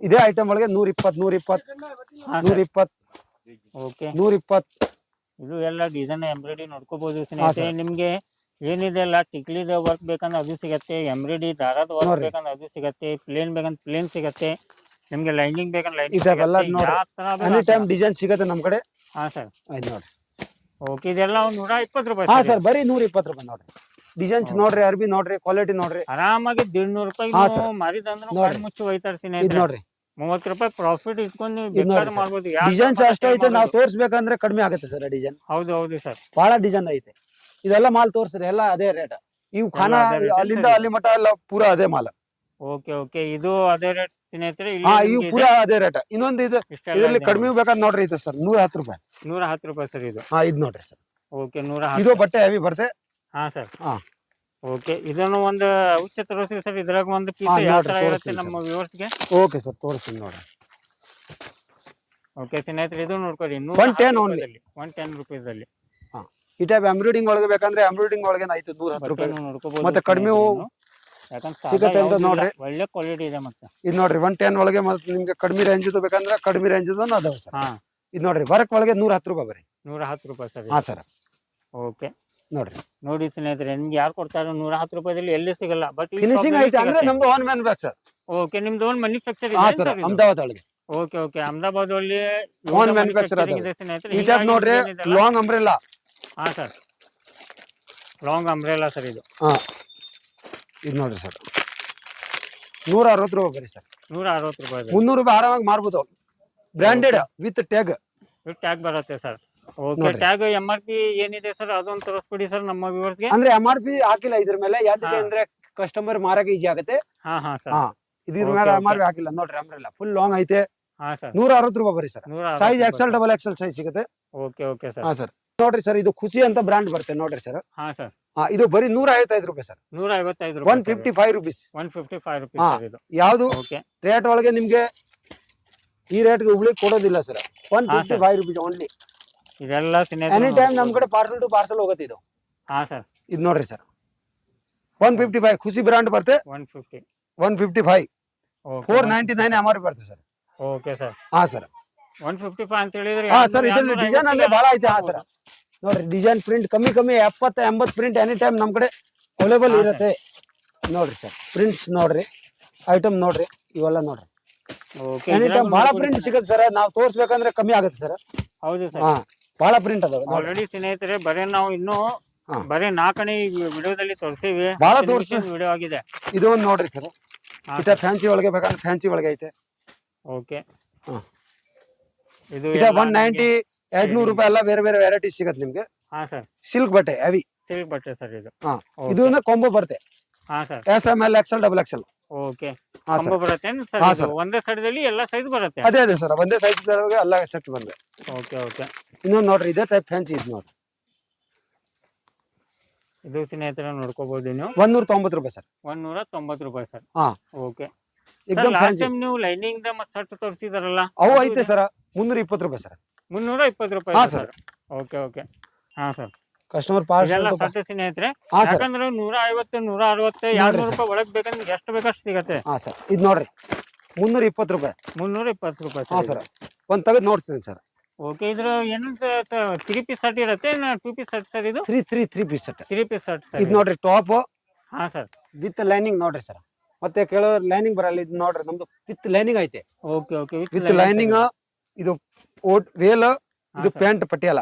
ಇದೇ ಐಟಮ್ ಒಳಗೆ ನೂರ ಇಪ್ಪತ್ ನೂರ ಇಪ್ಪತ್ ನೂರ ಇಪ್ಪತ್ ಓಕೆ ನೂರ ಇಪ್ಪತ್ ಇದು ಎಲ್ಲ ಡಿಸೈನ್ ಎಂಬ್ರಾಯ್ಡಿ ನೋಡ್ಕೋಬಹುದು ಸ್ನೇಹಿತರೆ. ನಿಮ್ಗೆ ಏನಿದೆ ಅಲ್ಲ ಟಿಕ್ಲಿದ ವರ್ಕ್ ಬೇಕಂದ್ರೆ ಅದು ಸಿಗತ್ತೆ ಎಂಬ್ರಾಯ್ಡಿ ದಾರದ ವರ್ಕ್. ಬೇಕಂದ್ರೆ ಅದು ಸಿಗತ್ತೆ ಪ್ಲೇನ್ ಬೇಕಂದ್ರೆ ಪ್ಲೇನ್ ಸಿಗತ್ತೆ. ನಿಮ್ಗೆ ಲೈನಿಂಗ್ ಬೇಕಂದ್ರೆ ಇದೆಲ್ಲ ನೋಡ್ರಿ. ಎನಿ ಟೈಮ್ ಡಿಸೈನ್ ಸಿಗತ್ತೆ ನಮ್ ಕಡೆ. ಹಾ ಸರ್. ಆಯ್ತು ನೋಡ್ರಿ. ಓಕೆ ಇದೆಲ್ಲ ಒಂದ್ ನೂರ ಇಪ್ಪತ್ತು ರೂಪಾಯಿ ಹಾ ಸರ್ ಬರೀ ನೂರ ಇಪ್ಪತ್ತು ರೂಪಾಯಿ ನೋಡ್ರಿ. ಡಿಸೈನ್ಸ್. ನೋಡ್ರಿ ಅರ್ಬಿ ನೋಡ್ರಿ ಕ್ವಾಲಿಟಿ ನೋಡ್ರಿ. ಆರಾಮಾಗಿ ದಿಡ್ನೂರು ರೂಪಾಯಿ. ಮಾರಿದಂದ್ರೆ. ಮುಚ್ಚಿ ಒಯ್ತಾರ ಇದ್ ನೋಡ್ರಿ. ಮೂವತ್ತು ರೂಪಾಯಿ ಪ್ರಾಫಿಟ್ ಇಟ್ಕೊಂಡು ನೀವು. ಮಾಡ್ಬೋದು. ಡಿಸೈನ್ಸ್ ಅಷ್ಟೇ ಐತೆ ನಾವು ತೋರಿಸ್ಬೇಕಂದ್ರೆ ಕಡಿಮೆ ಆಗುತ್ತೆ ಸರ್ ಡಿಸೈನ್ ಹೌದು ಹೌದು ಸರ್. ಬಹಳ ಡಿಸೈನ್ ಐತೆ. ಇದೆಲ್ಲ ಮಾಲ್ ತೋರ್ಸ್ರಿ ಎಲ್ಲ ಅದೇ ರೇಟ್ ಇವು ಖಾನ ಅಲ್ಲಿಂದ ಅಲ್ಲಿ ಮಟ್ಟ ಎಲ್ಲ ಪೂರಾ ಅದೇ ಮಾಲ್. ಓಕೆ ಓಕೆ ಇದು ಅದೇ ರೇಟ್ ಸ್ನೇಹಿತರೆ ಇಲ್ಲಿ ಇವು ನಿಮ್ಗೆ ಪೂರಾ ಅದೇ ರೇಟ್ ಇನ್ನೊಂದು ಇದು. ಇಷ್ಟೆಲ್ಲ ಇದರಲ್ಲಿ ಇದೆ ಕಡಿಮೆ ಬೇಕಾದ ನೋಡ್ರಿ ಇದು ಸರ್ ನೂರ ಹತ್ತು ರೂಪಾಯಿ. ನೂರ ಹತ್ತು ರೂಪಾಯಿ ಸರ್ ಇದು. ಹಾ ಇದು ನೋಡ್ರಿ ಸರ್. ಓಕೆ ನೂರ ಇದು ಬಟ್ಟೆ ಹೆವಿ ಬರುತ್ತೆ ಹಾ ಸರ್. ಹಾ. ಓಕೆ ಇದನ್ನು ಒಂದು ಉಚ್ಚ ತೋರಿಸಿ ಸರ್ ಇದ್ರಾಗ ಒಂದು ಹಾ, ಪೀಸ್ ಯಾವ ನೋಡ್ರಿ, ತರ ಇರುತ್ತೆ ತೋರಿಸ್ತೀನಿ ನಮ್ಮ ವ್ಯೂವರ್ಸ್ಗೆ ಓಕೆ ಸರ್ ತೋರಿಸ್ತೀನಿ ನೋಡ್ರಿ. ಓಕೆ ಸ್ನೇಹಿತರೆ ಇದು ನೋಡ್ಕೊಳ್ಳಿ One ten only. One ten rupees ಅಲ್ಲಿ ಈ ಟೈಪ್ ಎಂಬ್ರಾಯ್ಡಿಂಗ್ ಒಳಗೆ ಬೇಕಂದ್ರೆ ಎಂಬ್ರಾಯ್ಡಿಂಗ್ ಒಳಗೆ ಆಯ್ತು ನೂರ ಹತ್ತು ರೂಪಾಯಿ. ಬಟ್ಟೆನೂ ನೋಡ್ಕೋಬಹುದು ಮತ್ತೆ ಕಡಿಮೆ ಸ್ನೇಹಿತರೆ ನೀವು. ಸಿಗತ್ತೆ ಅಂತ ನೋಡ್ರಿ. ಒಳ್ಳೆ ಕ್ವಾಲಿಟಿ ಇದೆ ಮತ್ತೆ. ಇದು ನೋಡ್ರಿ ಒನ್ ಟೆನ್ ಒಳಗೆ ಮತ್ತೆ ನಿಮ್ಗೆ ಕಡಿಮೆ ರೇಂಜ್ ಬೇಕಂದ್ರೆ ಕಡಿಮೆ ರೇಂಜ್ ಅದಾವ ಸರ್ ಹಾ. ಇದು ನೋಡ್ರಿ ವರ್ಕ್ ಒಳಗೆ ನೂರ ಹತ್ತು ರೂಪಾಯಿ ಬರೀ. ನೂರ ಹತ್ತು ರೂಪಾಯಿ ಸರ್ ಹಾ ಸರ್. ಓಕೆ ನೋಡ್ರಿ. ನೋಡಿ ಸ್ನೇಹಿತರೆ ನಿಮ್ಗೆ ಯಾರು ಕೊಡ್ತಾರೋ ನೂರ ಹತ್ತು ರೂಪಾಯಿದಲ್ಲಿ ಎಲ್ಲಿ ಸಿಗಲ್ಲ ಬಟ್ ಫಿನಿಶಿಂಗ್ ಐತೆ ಅಂದ್ರೆ ನಮ್ದು ಓನ್ ಮ್ಯಾನ್ ಸರ್. ಓಕೆ ನಿಮ್ದು ಓನ್ ಮ್ಯಾನುಫ್ಯಾಕ್ಚರ್ ಇದೆ ಸರ್? ಅಹಮದಾಬಾದ್ ಒಳಗೆ. ಓಕೆ ಓಕೆ ಅಹಮದಾಬಾದ್ ಅಲ್ಲಿ ಓನ್ ಮ್ಯಾನುಫ್ಯಾಕ್ಚರ್ ಇದೆ ಸ್ನೇಹಿತರೆ. ಈ ನೋಡ್ರಿ ಲಾಂಗ್ ಅಂಬ್ರೆಲಾ ಹಾ ಸರ್. ಲಾಂಗ್ ಅಂಬ್ರೆಲಾ ಸರ್ ಇದು. ಹಾ. ಇದು ನೋಡ್ರಿ ಸರ್. ನೂರ ಅರವತ್ತು ರೂಪಾಯಿ ಬರೀ ಸರ್. ನೂರ ಅರವತ್ತು ರೂಪಾಯಿ ಮುನ್ನೂರು ರೂಪಾಯಿ ಆರಾಮಾಗಿ ಮಾರ್ಬೋದು. ಬ್ರ್ಯಾಂಡೆಡ್ ವಿತ್ ಟ್ಯಾಗ್ ಟ್ಯಾಗ್ ಬರುತ್ತೆ ಸರ್. ಓಕೆ ನೋಡ್ರಿ. ಟ್ಯಾಗ್ ಎಂ ಆರ್ ಪಿ ಏನಿದೆ ಸರ್ ಅದೊಂದು ತೋರಿಸ್ಕೊಡಿ ಸರ್ ನಮ್ಮ ವ್ಯೂವರ್ಸ್ಗೆ ಅಂದ್ರೆ ಎಂ ಆರ್ ಪಿ ಹಾಕಿಲ್ಲ ಇದ್ರ ಮೇಲೆ ಯಾಕೆ ಹಾ. ಅಂದ್ರೆ ಕಸ್ಟಮರ್ ಮಾರಕ್ಕೆ ಈಜಿ ಆಗುತ್ತೆ. ಹಾ ಹಾ ಸರ್. ಹಾ ಇದ್ರ Okay, ಮೇಲೆ ಎಂ ಎಂ ಆರ್ ಪಿ ಹಾಕಿಲ್ಲ ನೋಡ್ರಿ ಅಂಬ್ರೆಲ್ಲ ಫುಲ್ ಲಾಂಗ್ ಐತೆ. ಹಾ ಸರ್. ನೂರ ಅರವತ್ತು ರೂಪಾಯಿ ಬರೀ ಸರ್. ನೂರ size XL double XL size ಸಿಗುತ್ತೆ. Okay okay sir. ಹಾ ಸರ್. ನೋಡ್ರಿ ಸರ್ ಇದು ಖುಷಿ ಅಂತ ಬ್ರಾಂಡ್ ಬರುತ್ತೆ ನೋಡ್ರಿ ಸರ್ ಹಾ ಸರ್ ಹಾ ಇದು ಬರೀ ನೂರ ಐವತ್ತೈದು ರೂಪಾಯಿ ಸರ್ ನೂರ ಐವತ್ತೈದು one fifty five rupees. One fifty five ಹಾ. ಯಾವ್ದು? ಓಕೆ. ರೇಟ್ ಒಳಗೆ ನಿಮ್ಗೆ ಈ ರೇಟ್ ಉಳಿ ಕೊಡೋದಿಲ್ಲ ಸರ್ ಒನ್ ಹಾ, fifty sir. Five rupees only ಇದೆಲ್ಲ ಎನಿ ಟೈಮ್ ನಮ್ ಕಡೆ ಪಾರ್ಸಲ್ ಟು ಪಾರ್ಸಲ್ ಹೋಗುತ್ತೆ ಇದು. ಹಾ ಸರ್ ಇದು ನೋಡ್ರಿ sir one fifty five Khushi brand ಬರುತ್ತೆ. One fifty one fifty five. Four ninety nine amount ಬರುತ್ತೆ ಸರ್ ಓಕೆ ಸರ್ ಹಾ ಸರ್ ಒನ್ ಫಿಫ್ಟಿ ಫೈವ್ ಅಂತ ಹೇಳಿದ್ರೆ ಹಾ ಸರ್ ಇದ್ರಲ್ಲಿ ಡಿಸೈನ್ ಅಂದ್ರೆ ಬಹಳ ಐತೆ ಹಾ ಸರ್. ನೋಡ್ರಿ ಡಿಸೈನ್ ಪ್ರಿಂಟ್ ಕಮ್ಮಿ ಕಮ್ಮಿ ಎಪ್ಪತ್ತ ಎಂಬತ್ ಪ್ರಿಂಟ್ ಎನಿ ಟೈಮ್ ನಮ್ ಕಡೆ ಅವೈಲೇಬಲ್ ಇರುತ್ತೆ. ನೋಡ್ರಿ ಸರ್. ಪ್ರಿಂಟ್ಸ್ ನೋಡ್ರಿ ಐಟಮ್ ನೋಡ್ರಿ ಇವೆಲ್ಲ ನೋಡ್ರಿ. ಎನಿ ಟೈಮ್ ಬಹಳ ಪ್ರಿಂಟ್ ಸಿಗುತ್ತೆ ಸರ್. ನಾವು ತೋರಿಸ್ಬೇಕಂದ್ರೆ ಕಮ್ಮಿ ಆಗುತ್ತೆ ಸರ್. ಹೌದು ಸರ್. ಹಾ ಬಹಳ ಪ್ರಿಂಟ್ ಅದಾವೆ ಆಲ್ರೆಡಿ ಸ್ನೇಹಿತರೆ ಬರೀ ನಾವು ಇನ್ನು. ಬರೀ ನಾಲ್ಕನೇ ವಿಡಿಯೋದಲ್ಲಿ ತೋರಿಸಿವಿ. ಬಹಳ ತೋರಿಸಿ ವಿಡಿಯೋ ಆಗಿದೆ. ಇದು ಒಂದು ನೋಡ್ರಿ ಸರ್. ಇಟ ಫ್ಯಾನ್ಸಿ ಒಳಗೆ ಬೇಕಂದ್ರೆ ಫ್ಯಾನ್ಸಿ ಒಳಗೆ ಐತೆ. ಓಕೆ ಹಾ. ಇದು ಇಟ ಎಲ್ಲ ಒನ್ ನೈಂಟಿ ಎರಡ್ ನೂರು ರೂಪಾಯಿ ಎಲ್ಲ ಬೇರೆ ಬೇರೆ ವೆರೈಟಿ ಸಿಗತ್ತೆ ನಿಮ್ಗೆ. ಹಾ ಸರ್. ಸಿಲ್ಕ್ ಬಟ್ಟೆ ಹೆವಿ ಸಿಲ್ಕ್ ಬಟ್ಟೆ ಸರ್ ಇದು. ಹಾ Okay. ಇದು ಕಾಂಬೋ ಬರುತ್ತೆ. ಹಾ sir. S M L XL double XL okay ಹಾ ಕಂಬ ಸರ್. ಬರುತ್ತೆ ಹಾ, ಸರ್. sir. ಒಂದೇ ಸೈಡ್ದಲ್ಲಿ ಎಲ್ಲ ಸೈಜ್ ಬರುತ್ತೆ. ಅದೇ ಅದೇ ಸರ್. ಒಂದೇ ಸೈಜ್ ಎಲ್ಲ ಸೆಟ್ ಬಂದೆ. ಓಕೆ ಓಕೆ ಇನ್ನೊಂದು ನೋಡ್ರಿ ಇದೇ ಟೈಪ್ ಫ್ಯಾನ್ಸಿ ಇದು ನೋಡ್ರಿ. ಇದು ಸ್ನೇಹಿತರ ನೋಡ್ಕೋಬಹುದು ನೀವು. ಒಂದೂರ ತೊಂಬತ್ತು ರೂಪಾಯಿ ಸರ್. ಒಂದೂರ ತೊಂಬತ್ತು ರೂಪಾಯಿ ಸರ್. ಹಾ. ಓಕೆ ಲಾಸ್ಟ್ ಫ್ಯಾನ್ಸಿ ಟೈಮ್ ನೀವು ಲೈನಿಂಗ್ ದ ಮತ್ತೆ ಶರ್ಟ್ ತೋರಿಸಿದಾರಲ್ಲ? ಅವು ಐತೆ ಸರ್. ಮುನ್ನೂರ ಇಪ್ಪತ್ತು ರೂಪಾಯಿ ಸರ್. ಮುನ್ನೂರ ಇಪ್ಪತ್ತು ರೂಪಾಯಿ ಹಾ, ಸರ್. Okay okay. ಹಾ ಸರ್. ಕಸ್ಟಮರ್ ಇದೆಲ್ಲ ಪಾರ್ಸಲ್ ಸಟ್ಟ ಸ್ನೇಹಿತರೆ. ಹಾ ಸರ್. ಯಾಕಂದ್ರೆ ನೂರ ಐವತ್ತು ನೂರ ಅರವತ್ತು ರೂಪಾಯಿ ಒಳಗ್ ಬೇಕಂದ್ರೆ ಎಷ್ಟು ಬೇಕಷ್ಟು ಸಿಗತ್ತೆ. ಹಾ ಸರ್. ಇದು ನೋಡ್ರಿ. ಮುನ್ನೂರ ಇಪ್ಪತ್ತು ರೂಪಾಯಿ. ಮುನ್ನೂರ ಇಪ್ಪತ್ತು ರೂಪಾಯಿ ಹಾ ಸರ್ ಸರ್. ಒಂದ್ ತೆಗೆದು ನೋಡ್ತೀನಿ ಸರ್. ಓಕೆ ಇದ್ರ ಏನಂತ ತ್ರೀ ಪೀಸ್ ಸೆಟ್ ಇರತ್ತೆ ಟೂ ಪೀಸ್ ಸೆಟ್ ಸರ್ ಇದು? Three three three piece set three piece set sir ಇದು ನೋಡ್ರಿ ಟಾಪ್ ಹಾ ಸರ್. ವಿತ್ ಲೈನಿಂಗ್ ನೋಡ್ರಿ ಸರ್. ಮತ್ತೆ ಕೇಳೋ ಲೈನಿಂಗ್ ಬರಲ್ಲ ಇದು ನೋಡ್ರಿ ನಮ್ದು ವಿತ್ ಲೈನಿಂಗ್ ಐತೆ. Okay okay. ವಿತ್ ಲೈನಿಂಗ್ ಇದು ಓಟ್ ವೇಲ್ ಇದು ಪ್ಯಾಂಟ್ ಪಟಿಯಾಲ.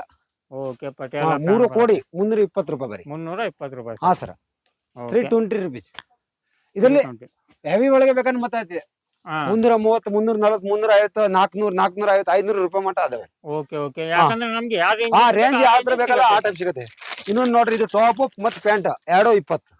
ಓಕೆ ಪಟಿಯಾಲ ಮೂರು ಕೋಡಿ ಮುನ್ನೂರ ಇಪ್ಪತ್ತು ರೂಪಾಯಿ ಬರೀ. ಮುನ್ನೂರ ಇಪ್ಪತ್ತು ರೂಪಾಯಿ ಹಾ ಸರ್. ತ್ರೀ ಟ್ವೆಂಟಿ ರುಪೀಸ್ ಇದರಲ್ಲಿ ಹೆವಿ ಒಳಗೆ ಬೇಕಂದ್ರೆ ಮತ್ತೆ ಐತೆ ಮುನ್ನೂರ ಮೂವತ್ತು ಮುನ್ನೂರ ನಲವತ್ತು ಮುನ್ನೂರ ಐವತ್ತು ನಾಲ್ಕನೂರ ನಾಲ್ಕನೂರ ಐವತ್ತು ಐನೂರು ರೂಪಾಯಿ ಮಟ್ಟ ಅದಾವೆ. Okay okay. ಯಾಕಂದ್ರೆ ನಮ್ಗೆ ಯಾವ ರೇಂಜ್ ಆ ರೇಂಜ್ ಯಾವ ತರ ಬೇಕಲ್ಲ ಆ ಟೈಪ್ ಸಿಗುತ್ತೆ. ಇನ್ನೊಂದು ನೋಡ್ರಿ ಇದು ಟಾಪ್ ಮತ್ತೆ ಪ್ಯಾಂಟ್ ಎರಡು ಇಪ್ಪತ್ತು.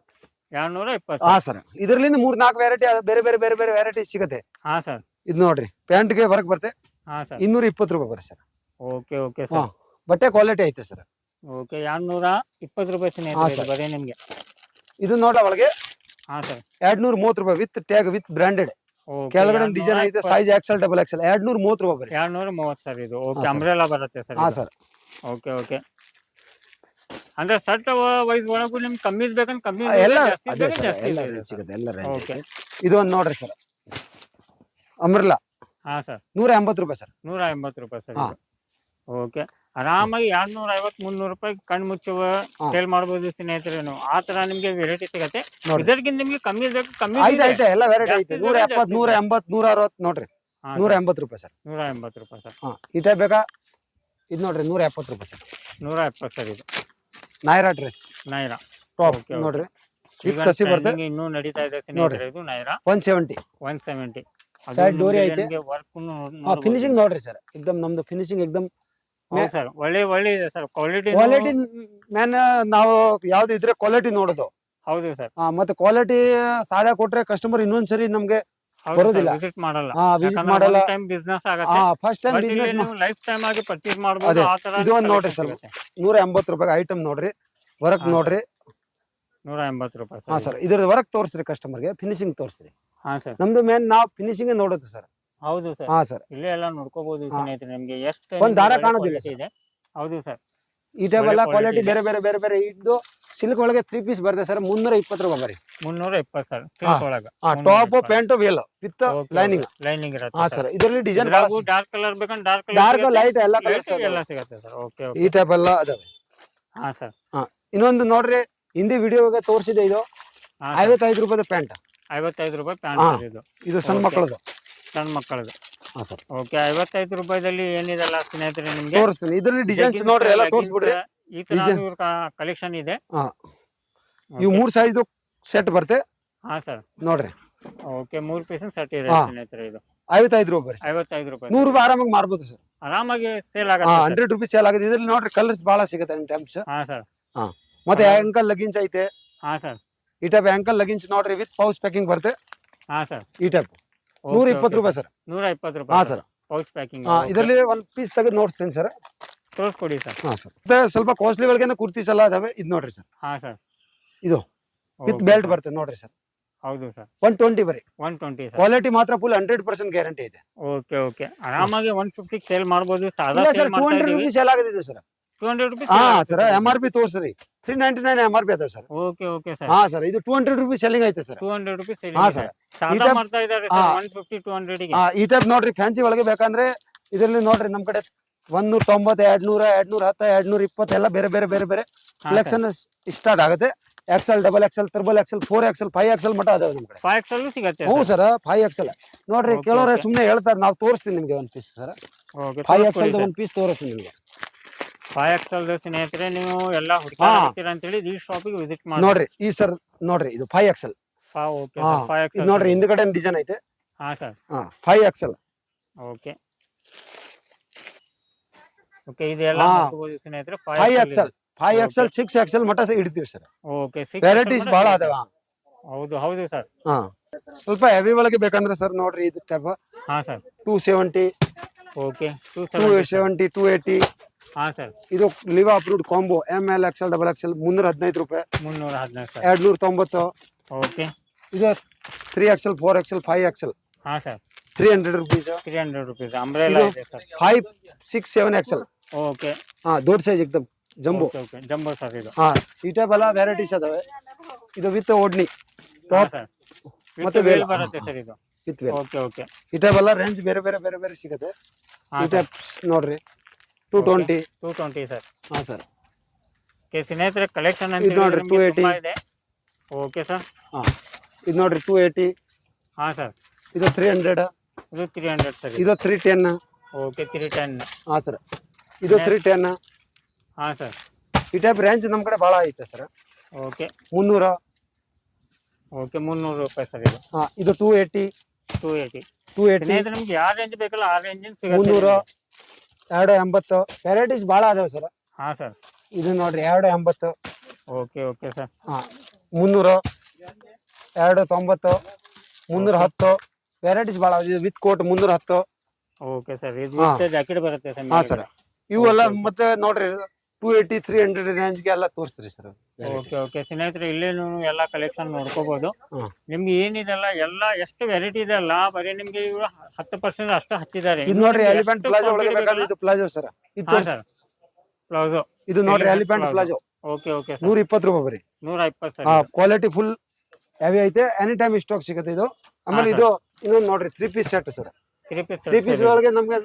ಎರಡ್ನೂರ ಇಪ್ಪತ್ತು. ಹಾ ಸರ್. ಇದರಿಂದ ಮೂರ್ ನಾಲ್ಕು ವೆರೈಟಿ ಬೇರೆ ಬೇರೆ ಬೇರೆ ಬೇರೆ ವೆರೈಟಿ ಸಿಗುತ್ತೆ. ಹಾ ಸರ್. ಇದು ನೋಡ್ರಿ ಪ್ಯಾಂಟ್ಗೆ ವರ್ಕ್ ಬರುತ್ತೆ. ಹಾ ಸರ್ ಇನ್ನೂರ ಇಪ್ಪತ್ತು ರೂಪಾಯಿ ಬರ್ರಿ ಸರ್ ಓಕೆ ಓಕೆ ಹಾ ಸರ್ ಬಟ್ಟೆ ಕ್ವಾಲಿಟಿ ಐತೆ ಸರ್ ಓಕೆ ಎರಡ್ನೂರ ಇಪ್ಪತ್ತು ರೂಪಾಯಿ ಹಾ, ಸ್ನೇಹಿತರೆ. ಇದು ಬರೀ ನಿಮ್ಗೆ. ಇದು ನೋಡ್ರಿ ಒಳಗೆ. ಹಾ ಸರ್ ಎರಡ್ ನೂರ ಮೂವತ್ತು ರೂಪಾಯಿ with tag with branded okay ಕೆಳಗಡೆ ಡಿಸೈನ್ ಐತೆ ಸೈಜ್ ಎಕ್ಸೆಲ್ ಡಬಲ್ ಎಕ್ಸೆಲ್ ಎರಡ್ ನೂರ ಮೂವತ್ತು ರೂಪಾಯಿ ಬರೀ ಎರಡ್ನೂರ ಮೂವತ್ತು ಸರ್ ಇದು. Okay sir. ಅಂಬ್ರೆಲಾ ಬರುತ್ತೆ ಸರ್ ಹಾ ಸರ್ ಓಕೆ ಓಕೆ. ಅಂದ್ರೆ ಸಟ್ ವೈಸ್ ಒಳಗೂ ನಿಮ್ಗೆ ಕಮ್ಮಿ ಇರ್ಬೇಕಂದ್ರೆ ಕಮ್ಮಿ ಎಲ್ಲ ಜಾಸ್ತಿ ಅದೇ ಜಾಸ್ತಿ ಎಲ್ಲ ಇದೆ ಸಿಗುತ್ತೆ ಎಲ್ಲ ರೇಂಜ್ ಓಕೆ. ಇದು ಒಂದು ನೋಡ್ರಿ ಸರ್ ಅಮ್ರಲಾ ಹಾ ಸರ್. ನೂರ ಎಂಬತ್ತು ರೂಪಾಯಿ ಸರ್. ನೂರ ಎಂಬತ್ತು ರೂಪಾಯಿ ಸರ್ ಹಾ. ಓಕೆ. ಆರಾಮಾಗಿ ಎರಡ್ನೂರ ಐವತ್ ಮುನ್ನೂರು ರೂಪಾಯಿ ಕಣ್ ಮುಚ್ಚುವ ಹಾ. ಸೇಲ್ ಮಾಡ್ಬೋದು ಸ್ನೇಹಿತರೆ ನೀವು. ಆ ತರ ನಿಮ್ಗೆ ವೆರೈಟಿ ಸಿಗತ್ತೆ. ನೋಡ್ರಿ. ಇದಕ್ಕಿಂತ ನಿಮ್ಗೆ ಕಮ್ಮಿ ಬೇಕು ಕಮ್ಮಿ ಐತೆ ಐತೆ ಎಲ್ಲ ವೆರೈಟಿ ಜಾಸ್ತಿ ಐತೆ. ನೂರ ಇದೆ, ಎಪ್ಪತ್ತು ಜಾಸ್ತಿ ನೂರ ಇದೆ. ಎಂಬತ್ತು ನೂರ ಅರವತ್ ನೋಡ್ರಿ. ಹಾ, ನೂರ ಎಂಬತ್ತು ರೂಪಾಯಿ ಸರ್. ನೂರ ಎಂಬತ್ತು ರೂಪಾಯಿ ಸರ್. ಹಾ ಟೈಪ್ ಬೇಕಾ? ಇದು ನೋಡ್ರಿ ನೂರ ಎಪ್ಪತ್ತು ರೂಪಾಯಿ ಸರ್. ನೂರ ಎಪ್ಪತ್ತು ಸರ್ ಇದು. Naira dress. Naira. Top Okay, okay. ನೋಡ್ರಿ. ವಿತ್ ಕಸಿ ಇನ್ನೂ ನಡೀತಾ ಇದೆ ಸ್ನೇಹಿತರೆ ಇದು Naira. One seventy. One seventy. Side ಡೋರಿ ಐತೆ. ಫಿನಿಶಿಂಗ್ ನೋಡ್ರಿ ಸರ್ ಎಕ್ದಮ್ ನಮ್ದು ಫಿನಿಶಿಂಗ್ ಎಕ್ದಮ್ ಸರ್ ಒಳ್ಳೆ ಒಳ್ಳೆ ಇದೆ ಸರ್ ಕ್ವಾಲಿಟಿ ಕ್ವಾಲಿಟಿ ಮ್ಯಾನ್ ನಾವು ಯಾವ್ದು ಇದ್ರೆ ಕ್ವಾಲಿಟಿ ನೋಡೋದು. ಹೌದು ಸರ್ ಮತ್ತೆ ಕ್ವಾಲಿಟಿ ಸಾಲ ಕೊಟ್ರೆ ಕಸ್ಟಮರ್ ಇನ್ನೊಂದ್ಸರಿ ನಮ್ಗೆ ಬರೋದಿಲ್ಲ. ವಿಸಿಟ್ ಮಾಡಲ್ಲ. ಹಾ ವಿಸಿಟ್ ಮಾಡಲ್ಲ. ಟೈಮ್ ಬಿಸ್ನೆಸ್ ಆಗತ್ತೆ. ಫಸ್ಟ್ ಟೈಮ್ ನೀವು ಲೈಫ್ ಟೈಮ್ ಆಗಿ ಪರ್ಚೇಸ್ ಮಾಡಬಹುದು ಆ ತರ ಇದು ಒಂದ್ ನೋಡ್ರಿ ಸರ್ ನೂರ ಎಂಬತ್ತು ರೂಪಾಯಿ ಐಟಮ್ ನೋಡ್ರಿ ವರ್ಕ್ ನೋಡ್ರಿ. ನೂರ ಎಂಬತ್ತು ರೂಪಾಯಿ ಹಾ ಸರ್ ಸರ್ ಇದ್ರ ವರ್ಕ್ ತೋರಿಸ್ರಿ ಕಸ್ಟಮರ್ಗೆ ಫಿನಿಶಿಂಗ್ ತೋರಿಸ್ರಿ. ಹಾ ಸರ್. ನಮ್ದು ಮೇನ್ ನಾವ್ ಫಿನಿಶಿಂಗ್ ನೋಡೋದು ಸರ್. ಹೌದು ಸರ್. ಹಾ ಸರ್. ಇಲ್ಲೇ ಎಲ್ಲ ನೋಡ್ಕೋಬಹುದು ಸ್ನೇಹಿತರೆ ನಿಮ್ಗೆ ಎಷ್ಟು ಒಂದ್ ದಾರ ಕಾಣೋದಿಲ್ಲ ಇದೆ. ಹೌದು ಸರ್. ಈ ಟೈಪ್ ಒಳ್ಳೆ ಎಲ್ಲ ಕ್ವಾಲಿಟಿ. ಬೇರೆ ಬೇರೆ ಬೇರೆ ಬೇರೆ ಇದು ಸಿಲ್ಕ್ ಒಳಗೆ ತ್ರೀ ಪೀಸ್ ಬರುತ್ತೆ ಸರ್. ಮುನ್ನೂರ ಇಪ್ಪತ್ತು ರೂಪಾಯಿ ಬರೀ. ಮುನ್ನೂರ ಇಪ್ಪತ್ತು ಸರ್. ಸಿಲ್ಕ್ ಒಳಗ. ಹಾ top pant veil with lining lining ಹಾ ಇರುತ್ತೆ ಸರ್. ಇದರಲ್ಲಿ ಡಿಸೈನ್ ಡಾರ್ಕ್ ಕಲರ್ ಬೇಕಂದ್ರೆ ಡಾರ್ಕ್ ಡಾರ್ಕ್ ಲೈಟ್ ಎಲ್ಲ ಕಲರ್ಸ್ ಎಲ್ಲ ಸಿಗುತ್ತೆ ಸರ್. ಓಕೆ ಈ ಟೈಪ್ ಎಲ್ಲ ಅದಾವೆ. ಹಾ ಸರ್. ಇನ್ನೊಂದು ನೋಡ್ರಿ ಹಿಂದಿ ವಿಡಿಯೋಗೆ ತೋರಿಸಿದೆ ಇದು. ಹಾ ಐವತ್ತೈದು ರೂಪಾಯಿ ಪ್ಯಾಂಟ್ ಐವತ್ತೈದು ರೂಪಾಯಿ ಹಾ. ಪ್ಯಾಂಟ್ ಇದು. ಇದು ಸಣ್ಣ. ಮಕ್ಕಳದು. ಸಣ್ಣ ಮಕ್ಕಳದು. ಹಾ ಸರ್. ಓಕೆ ಐವತ್ತೈದು ರೂಪಾಯಿದಲ್ಲಿ ಏನಿದೆಲ್ಲ ಸ್ನೇಹಿತರೆ ನಿಮಗೆ? ತೋರಿಸ್ತೀನಿ. ಇದರಲ್ಲಿ ಡಿಸೈನ್ಸ್ ನೋಡ್ರಿ ಎಲ್ಲ ತೋರಿಸ್ಬಿಡ್ರಿ. ಈ ತರ. ಇವ್ರ ಕಲೆಕ್ಷನ್ ಇದೆ. ಹಾ. ಇವು ಮೂರು ಸೈಜ್ ಸೆಟ್ ಬರುತ್ತೆ. ಹಾ ಸರ್. ನೋಡ್ರಿ. ಓಕೆ ಮೂರು ಪೀಸ್ ಸೆಟ್ ಇದೆ ಹಾ. ಸ್ನೇಹಿತರೆ ಇದು. ಐವತ್ತೈದು ರೂಪಾಯಿ ಐವತ್ತೈದು ರೂಪಾಯಿ ನೂರು ರೂಪಾಯಿ ಆರಾಮಾಗಿ ಮಾರ್ಬೋದು ಸರ್. ಆರಾಮಾಗಿ ಸೇಲ್ ಹಾ ಆಗುತ್ತೆ ಹಂಡ್ರೆಡ್ ರುಪೀಸ್ ಸೇಲ್ ಆಗುತ್ತೆ. ಇದ್ರಲ್ಲಿ ನೋಡ್ರಿ ಕಲರ್ಸ್ ಬಹಳ ಸಿಗುತ್ತೆ ಟೈಮ್ಸ್ ಹಾ ಸರ್. ಮತ್ತೆ ಅಂಕಲ್ ಆಂಕಲ್ ಲಗಿನ್ಸ್ ಐತೆ. ಹಾ ಸರ್. ಈ ಟೈಪ್ ಆಂಕಲ್ ಲಗಿಂಚ್ ನೋಡ್ರಿ ವಿತ್ ಪೌಚ್ ಪ್ಯಾಕಿಂಗ್ ಬರುತ್ತೆ. ಹಾ ಸರ್ ಈ ಟೈಪ್ ನೂರ ಇಪ್ಪತ್ತು ರೂಪಾಯಿ ಸರ್ ನೂರ ಇಪ್ಪತ್ತು ಹಾ ರೂಪಾಯಿ ಸರ್ ಪೌಚ್ ಪ್ಯಾಕಿಂಗ್ ಹಾ ಇದರಲ್ಲಿ ಒಂದು ಪೀಸ್ ತೆಗೆದು ನೋಡ್ತೀನಿ ಸರ್ ತೋರಿಸ್ಕೊಡಿ ಸರ್ ಹಾ ಸರ್ ಮತ್ತೆ ಸ್ವಲ್ಪ ಕಾಸ್ಟ್ಲಿ ಒಳಗೆ ಕುರ್ತೀಸ್ ಎಲ್ಲ ಅದಾವೆ ಇದು ನೋಡ್ರಿ ಸರ್ ಹಾ ಸರ್ ಇದು. ವಿತ್ ಬೆಲ್ಟ್ ಬರುತ್ತೆ ನೋಡ್ರಿ ಸರ್ ಹೌದು ಸರ್ ಒನ್ ಟ್ವೆಂಟಿ ಬರೀ. ಒನ್ ಟ್ವೆಂಟಿ ಕ್ವಾಲಿಟಿ ಮಾತ್ರ ಫುಲ್ ಹಂಡ್ರೆಡ್ ಪರ್ಸೆಂಟ್ ಗ್ಯಾರಂಟಿ ಇದೆ. ಓಕೆ ಓಕೆ ಆರಾಮಾಗಿ ಒನ್ ಫಿಫ್ಟಿ ಸೇಲ್ ಮಾಡ್ಬೋದು. ಸಾದಾ ಸೇಲ್ ಸರ್ ಟೂ ಮಾಡ್ತಾ ಹಂಡ್ರೆಡ್ ರುಪೀಸ್ ಎಲ್ಲ ಆಗಿದೆ ಸರ್ ಟೂ ಹಂಡ್ರೆಡ್ ರುಪೀಸ್ ಹಾ sir M R P ತೋರಿಸ್ರಿ. Three ninety nine M R P ಅದಾವೆ ಸರ್. Okay okay sir. ಹಾ ಸರ್ ಇದು ಟೂ ಹಂಡ್ರೆಡ್ ರುಪೀಸ್ ಸೆಲ್ಲಿಂಗ್ ಐತೆ ಸರ್. ಹಾ ಸರ್. ಮಾಡ್ತಾ ಇದ್ದಾರೆ ಹಾ. ಗೆ. ಹಾ ಈ ಟೈಪ್ ನೋಡ್ರಿ ಫ್ಯಾನ್ಸಿ ಒಳಗೆ ಬೇಕಂದ್ರೆ ಇದರಲ್ಲಿ ನೋಡ್ರಿ ನಮ್ ಕಡೆ ಒಂದೂರ ತೊಂಬತ್ತು ಎರಡ್ ನೂರ ಎರಡ್ ನೂರ ಹತ್ತ ಎರಡ್ ನೂರ ಇಪ್ಪತ್ತು ಎಲ್ಲ ಬೇರೆ ಬೇರೆ ಬೇರೆ ಬೇರೆ ಕಲೆಕ್ಷನ್ ಸ್ಟಾರ್ಟ್ ಆಗುತ್ತೆ. XL double XL triple XL four XL five XL ಮಟ್ಟ ಅದಾವೆ ನಮ್ ಕಡೆ. ಫೈವ್ ಎಕ್ಸಲ್ ಸಿಗತ್ತೆ ಹ್ಞೂ ಸರ್. ಫೈವ್ ಎಕ್ಸೆಲ್ ನೋಡ್ರಿ ಕೇಳೋರೆ ಕೆಲವ್ರೆ okay. ಸುಮ್ನೆ ಹೇಳ್ತಾರೆ ನಾವು ತೋರಿಸ್ತೀನಿ ನಿಮ್ಗೆ ಒಂದ್ piece sir. Okay five XL ಒಂದ್ ಪೀಸ್ ತೋರಿಸ್ತೀನಿ ನಿಮ್ಗೆ. ಫೈವ್ ಸ್ನೇಹಿತರೆ ನೀವು ಎಲ್ಲ ಹಾ. ಹುಡುಕ್ತೀರಾ ಅಂತೇಳಿ ಈ ಶಾಪಿಗೆ ವಿಸಿಟ್ ಮಾಡಿ ನೋಡ್ರಿ ಈ ಸರ್ ನೋಡ್ರಿ ಇದು ಫೈವ್ ಎಕ್ಸೆಲ್ ನೋಡ್ರಿ ಹಿಂದ್ಗಡೆ ಡಿಸೈನ್ ಐತೆ. ಹಾ sir. Five XL okay. Okay ಇದೆಲ್ಲ. ಸ್ನೇಹಿತರೆ five XL five Okay. XL six XL ಇಡ್ತೀವಿ ಸರ್. ಓಕೆ ವೆರೈಟೀಸ್ ಬಹಳ ಅದಾವ. ಹೌದು ಹೌದು ಸರ್. ಹಾ. ಸ್ವಲ್ಪ ಹೆವಿ ಒಳಗೆ ಬೇಕಂದ್ರೆ ಸರ್ ನೋಡ್ರಿ ಇದು ಟೈಪ್ ಹಾ sir. Two seventy okay two two seventy two eighty ಹಾ ಸರ್. ಇದು ಲಿವ್ approved combo M L XL double XL ಮುನ್ನೂರ ಹದಿನೈದು ರೂಪಾಯಿ. ಮುನ್ನೂರ ಹದಿನೈದು ಸರ್. ಎರಡ್ ನೂರ ತೊಂಬತ್ತು. ಓಕೆ. ಇದು three XL four XL five XL ಹಾ sir. Three hundred rupees three hundred rupees umbrella ಇದು- ಇದೆ sir. Five six seven XL okay. ಹಾ ದೊಡ್ಡ ಸೈಜ್ ಎಕ್ದಮ್ jumbo. Okay okay. Jumbo sir ಇದು. ಹಾ ಈ ಟೈಪ್ ಎಲ್ಲ ವೆರೈಟೀಸ್ ಅದಾವೆ. ಇದು ವಿತ್ ಓಡ್ನಿ ಹಾ ಟಾಪ್ ಸರ್. ಮತ್ತೆ ಮತ್ತೆ ವೇಲ್. ವೇಲ್ ಬರುತ್ತೆ ಸರ್ ಇದು. With veil okay okay. ಈ ಟೈಪ್ ಎಲ್ಲ ರೇಂಜ್ ಬೇರೆ ಬೇರೆ ಬೇರೆ ಬೇರೆ ಸಿಗುತ್ತೆ. ಹಾ ಈ ಟೈಪ್ ನೋಡ್ರಿ. Two twenty two twenty sir ಹಾಂ ಸರ್ ಓಕೆ ಸ್ನೇಹಿತರೆ ಕಲೆಕ್ಷನ್ ಇದು ನೋಡ್ರಿ, 280. ಇದೆ. ಓಕೆ ಸರ್ ಹಾಂ ಇದು ನೋಡ್ರಿ ಟೂ ಏಯ್ಟಿ ಹಾಂ ಸರ್ ಇದು ತ್ರೀ ಹಂಡ್ರೆಡ್ ಇದು ತ್ರೀ ಹಂಡ್ರೆಡ್ ಸರ್ ಇದು three ten okay three ten ಹಾಂ ಸರ್ ಇದು ತ್ರೀ ಟೆನ್ ಹಾಂ ಸರ್ ಈ ಟೈಪ್ ರೇಂಜ್ ನಮ್ಮ ಕಡೆ ಭಾಳ ಐತೆ ಸರ್ ಓಕೆ ಮುನ್ನೂರ. ಓಕೆ ಮುನ್ನೂರು ರೂಪಾಯಿ ಸರ್ ಇದು. ಹಾಂ ಇದು two eighty two eighty two eighty ನಿಮ್ಗೆ ಯಾವ ರೇಂಜ್ ಬೇಕಲ್ಲ ಆ ರೇಂಜ್ ಮುನ್ನೂರ. ಸಿಗುತ್ತೆ ಎರಡು ಎಂಬತ್ತು ವೆರೈಟೀಸ್ ಭಾಳ ಅದಾವೆ ಸರ್. ಹಾ ಸರ್. ಇದು ನೋಡ್ರಿ ಎರಡು ಎಂಬತ್ತು. Okay okay sir. ಹಾ ಮುನ್ನೂರು ಎರಡು ತೊಂಬತ್ತು ಮುನ್ನೂರ ಹತ್ತು ವೆರೈಟೀಸ್ ಭಾಳ ಇದು ವಿತ್ ಕೋಟ್ ಮುನ್ನೂರ ಹತ್ತು ಓಕೆ ಸರ್ ಇದು. ಜಾಕೆಟ್ ಬರುತ್ತೆ ಸರ್ ಹಾ ಸರ್. ಇವೆಲ್ಲ ಮತ್ತೆ ನೋಡ್ರಿ ಟೂ ಏಯ್ಟಿ ತ್ರೀ ಹಂಡ್ರೆಡ್ ರೇಂಜ್ಗೆ ಎಲ್ಲ ತೋರಿಸ್ರಿ ಸರ್ ಓಕೆ ಓಕೆ ಸ್ನೇಹಿತರೆ ಇಲ್ಲೇ ನೀವು ಎಲ್ಲ ಕಲೆಕ್ಷನ್ ನೋಡ್ಕೋಬಹುದು. ನಿಮ್ಗೆ ಏನಿದೆಲ್ಲ ಎಲ್ಲ ಎಷ್ಟು ವೆರೈಟಿ ಇದೆ ಅಲ್ಲ? ಬರೀ ನಿಮ್ಗೆ ಇವರು ಹತ್ತು ಪರ್ಸೆಂಟ್ ಅಷ್ಟು ಹಚ್ಚಿದ್ದಾರೆ. ಇದು ನೋಡ್ರಿ ಎಲಿಫೆಂಟ್ ಪ್ಲಾಜೋ ಒಳಗೆ ಬೇಕಾದ್ರೆ ಇದು ಪ್ಲಾಜೋ ಸರ್ ಇದು ತೋರ್ಸಿ. ಸರ್ ಪ್ಲೌಸೋ ಇದು ನೋಡ್ರಿ Elephant elephant. Palazzo okay okay sir ನೂರ ಇಪ್ಪತ್ತು ರೂಪಾಯಿ ಬರೀ. ನೂರ ಇಪ್ಪತ್ತು ಸರ್ ಕ್ವಾಲಿಟಿ ಫುಲ್ ಹೆವಿ ಐತೆ. ಎನಿ ಟೈಮ್ ಸ್ಟಾಕ್ ಸಿಗುತ್ತೆ ಇದು. ಆಮೇಲೆ ಹಾ, ಇದು ಇನ್ನೊಂದು ನೋಡ್ರಿ three piece set sir three piece three piece ಒಳಗೆ ನಮ್ಗೆ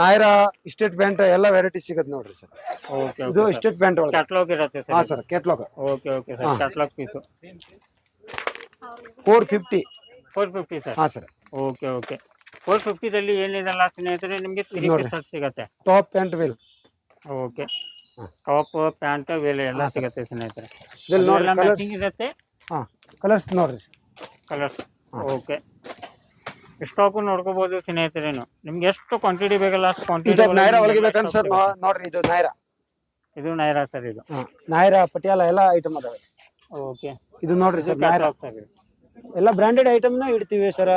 ನಾಯರಾ ಸ್ಟೇಟ್ ಪ್ಯಾಂಟ್ ಎಲ್ಲ ವೆರೈಟಿ ಸಿಗುತ್ತೆ ನೋಡ್ರಿ ಸರ್. ಓಕೆ ಇದು ಸ್ಟೇಟ್ ಪ್ಯಾಂಟ್ ಒಳಗೆ. ಕ್ಯಾಟ್ಲಾಗ್ ಇರುತ್ತೆ ಹಾ sir sir catalogue okay okay sir. Catalogue piece four fifty four fifty sir ಹಾ ಸರ್ ಓಕೆ ಓಕೆ ಫೋರ್ ಫಿಫ್ಟಿದಲ್ಲಿ ಏನಿದೆಲ್ಲ ಸ್ನೇಹಿತರೆ ನಿಮಗೆ ತ್ರೀ. ಪೀಸ್ ಸಿಗುತ್ತೆ. Top pant veil okay. Top pant veil ಎಲ್ಲ ಸಿಗುತ್ತೆ ಸ್ನೇಹಿತರೆ. ಇದ್ರಲ್ಲಿ ನೋಡಿ, ಮ್ಯಾಚಿಂಗ್ ಇರುತ್ತೆ? ಹಾ ಕಲರ್ಸ್ ನೋಡ್ರಿ ಕಲರ್ಸ್ ಓಕೆ ಸ್ಟಾಕು ನೋಡ್ಕೋಬಹುದು ಸ್ನೇಹಿತರೇನು. ನಿಮ್ಗೆ ಎಷ್ಟು ಕ್ವಾಂಟಿಟಿ ಬೇಕಲ್ಲ ಅಷ್ಟು ಈ ಕ್ವಾಂಟಿಟಿ ಒಳಗೆ ಸರ್ ನೋಡ್ರಿ ಇದು ನೈರಾ ಇದು ನೈರಾ ಸರ್ ಇದು. ಹಾ ನಾಯರಾ ಪಟಿಯಾಲ ಎಲ್ಲ ಐಟಮ್ ಅದಾವೆ. ಓಕೆ. ಇದು ನೋಡ್ರಿ ಸರ್ ನೈರಾ ಸರ್ ಇದು. ಎಲ್ಲ ಬ್ರಾಂಡೆಡ್ ಐಟಮ್ನ ಇಡ್ತೀವಿ ಸರ್.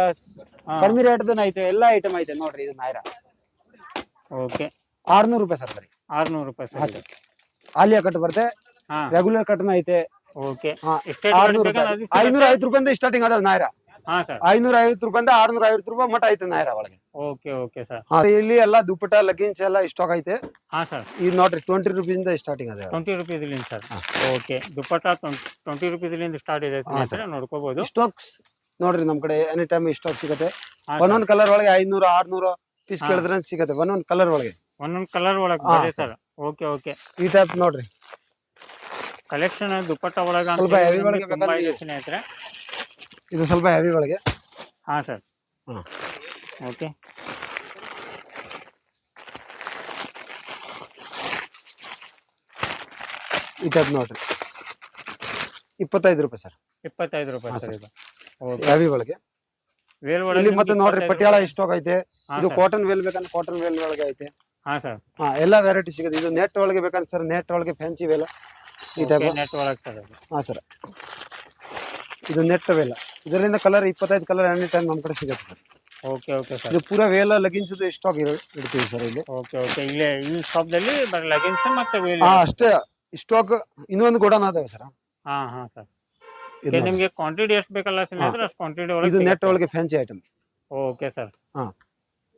ಕಡಿಮೆ ರೇಟ್ ಐತೆ ಎಲ್ಲ ಐಟಮ್ ಐತೆ ನೋಡ್ರಿ ಇದು ನೈರಾ ಓಕೆ. ಆರ್ನೂರು ರೂಪಾಯಿ ಸರ್ ಬರೀ. ಆರ್ನೂರು ರೂಪಾಯಿ ಹಾ ಸರ್ ಸರ್. ಆಲಿಯಾ ಕಟ್ ಬರುತ್ತೆ ಹಾ. ರೆಗ್ಯುಲರ್ ಕಟ್ನ ಐತೆ. ಓಕೆ. ಹಾ ಎಷ್ಟೇ ಆರ್ನೂರು ರೂಪಾಯಿ. ಐನೂರ ಐವತ್ತು ರೂಪಾಯಿಂದ ಸ್ಟಾರ್ಟಿಂಗ್ ಅದಾವ ನಾಯರಾ. ಹಾ ಸರ್. ಐನೂರ ಐವತ್ತು ರೂಪಾಯಿಂದ ಆರ್ನೂರ ಐವತ್ತು ರೂಪಾಯಿ ಮಟ್ಟ ಐತೆ ನಾಯರ ಒಳಗೆ. Okay okay sir. ಹಾ, ಇಲ್ಲಿ ಎಲ್ಲ ದುಪ್ಪಟ ಲಗಿನ್ಸ್ ಎಲ್ಲ ಸ್ಟಾಕ್ ಐತೆ. ಹಾ ಸರ್. ಇದು ನೋಡ್ರಿ ಟ್ವೆಂಟಿ ರುಪೀಸಿಂದ ಸ್ಟಾರ್ಟಿಂಗ್ ಅದೇ. ಟ್ವೆಂಟಿ ರುಪೀಸ್ ಇಲ್ಲಿಂದ sir. Okay dupatta twenty rupees ಇಲ್ಲಿಂದ ಸ್ಟಾರ್ಟ್ ಇದೆ ಸ್ನೇಹಿತರೆ ನೋಡ್ಕೋಬಹುದು ಸ್ಟಾಕ್ಸ್ ನೋಡ್ರಿ ನಮ್ ಕಡೆ ಎನಿ ಟೈಮ್ ಸ್ಟಾಕ್ ಸಿಗುತ್ತೆ. ಹಾ, ಒಂದೊಂದ್ ಕಲರ್ ಒಳಗೆ ಐನೂರ ಆರ್ನೂರ ಪೀಸ್ ಹಾ. ಕೇಳಿದ್ರೆ ಸಿಗುತ್ತೆ. ಒಂದೊಂದ್ ಕಲರ್ ಒಳಗೆ. ಒಂದೊಂದ್ ಕಲರ್ ಒಳಗೆ ಹಾ, ಬರೀ ಸರ್. Okay okay. ಈ ಟೈಪ್ ನೋಡ್ರಿ. ಕಲೆಕ್ಷನ್ ದುಪ್ಪಟ್ಟ ಒಳಗ ಅಂತ ಸ್ವಲ್ಪ ಒಳಗೆ ತುಂಬಾ ಬೇಕಾದ್ರೆ ಇದೆ ನೀವು- ಸ್ನೇಹಿತರೆ. ಇದು ಸ್ವಲ್ಪ ಹೆವಿ ಒಳಗೆ. ಹಾ ಸರ್ ಹಾ. ಓಕೆ ಈ ಟೈಪ್ ನೋಡ್ರಿ. ಇಪ್ಪತ್ತೈದು ರೂಪಾಯಿ ಸರ್ ಇಪ್ಪತ್ತೈದು ರೂಪಾಯಿ ಸರ್. ಇದು. ಓಕೆ ಹೆವಿ ಒಳಗೆ. ವೇಲ್ ಇಲ್ಲಿ ಮತ್ತೆ ನೋಡ್ರಿ ಪಟಿಯಾಳ ಐತೆ. ಇದು ಇದು ಕಾಟನ್ ವೇಲ್ ಬೇಕಂದ್ರೆ ಕಾಟನ್ ವೇಲ್ ಒಳಗೆ ಐತೆ. ಹಾ ಸರ್ ಹಾ ಎಲ್ಲಾ ವೆರೈಟಿ ಸಿಗುತ್ತೆ. ಇದು ನೆಟ್ ಒಳಗೆ ಬೇಕಂದ್ರೆ ಸರ್ ನೆಟ್ ಒಳಗೆ ಫ್ಯಾನ್ಸಿ ವೇಲ್ ಈ ಟೈಪ್ ನೆಟ್ ಒಳಗೆ ಸರ್ ಅದು. ಹಾ ಸರ್ ಇದು ನೆಟ್ ವೇಲ್ ಇದರಿಂದ ಕಲರ್ ಇಪ್ಪತ್ತೈದು ಕಲರ್ ಎನಿ ಟೈಮ್ ನಮ್ಮ ಕಡೆ ಸಿಗುತ್ತೆ ಸರ್ ಓಕೆ ಓಕೆ ಸರ್ ಇದು ಪೂರಾ ವೇಲ ಲಗಿನ್ಸ್ ಸ್ಟಾಕ್ ಇಡ್ತೀವಿ ಸರ್ ಇಲ್ಲಿ. ಓಕೆ ಓಕೆ ಇಲ್ಲೇ ಈ ಶಾಪ್ದಲ್ಲಿ ಬರೀ ಲಗಿನ್ಸ್ ಮತ್ತೆ ವೇಲ್ ಹಾ ಅಷ್ಟೇ. ಸ್ಟಾಕ್ ಇನ್ನೊಂದು ಗೋಡನ್ ಅದಾವೆ ಸರ್ ಹಾ ಹಾ ಸರ್ ನಿಮಗೆ ಕ್ವಾಂಟಿಟಿ ಎಷ್ಟು ಬೇಕಲ್ಲ ಸ್ನೇಹಿತರೆ ಅಷ್ಟು ಕ್ವಾಂಟಿಟಿ ಇದು ಒಳಗೆ ನೆಟ್ ಒಳಗೆ ಫ್ಯಾನ್ಸಿ ಐಟಮ್ ಓಕೆ ಸರ್ ಹಾ.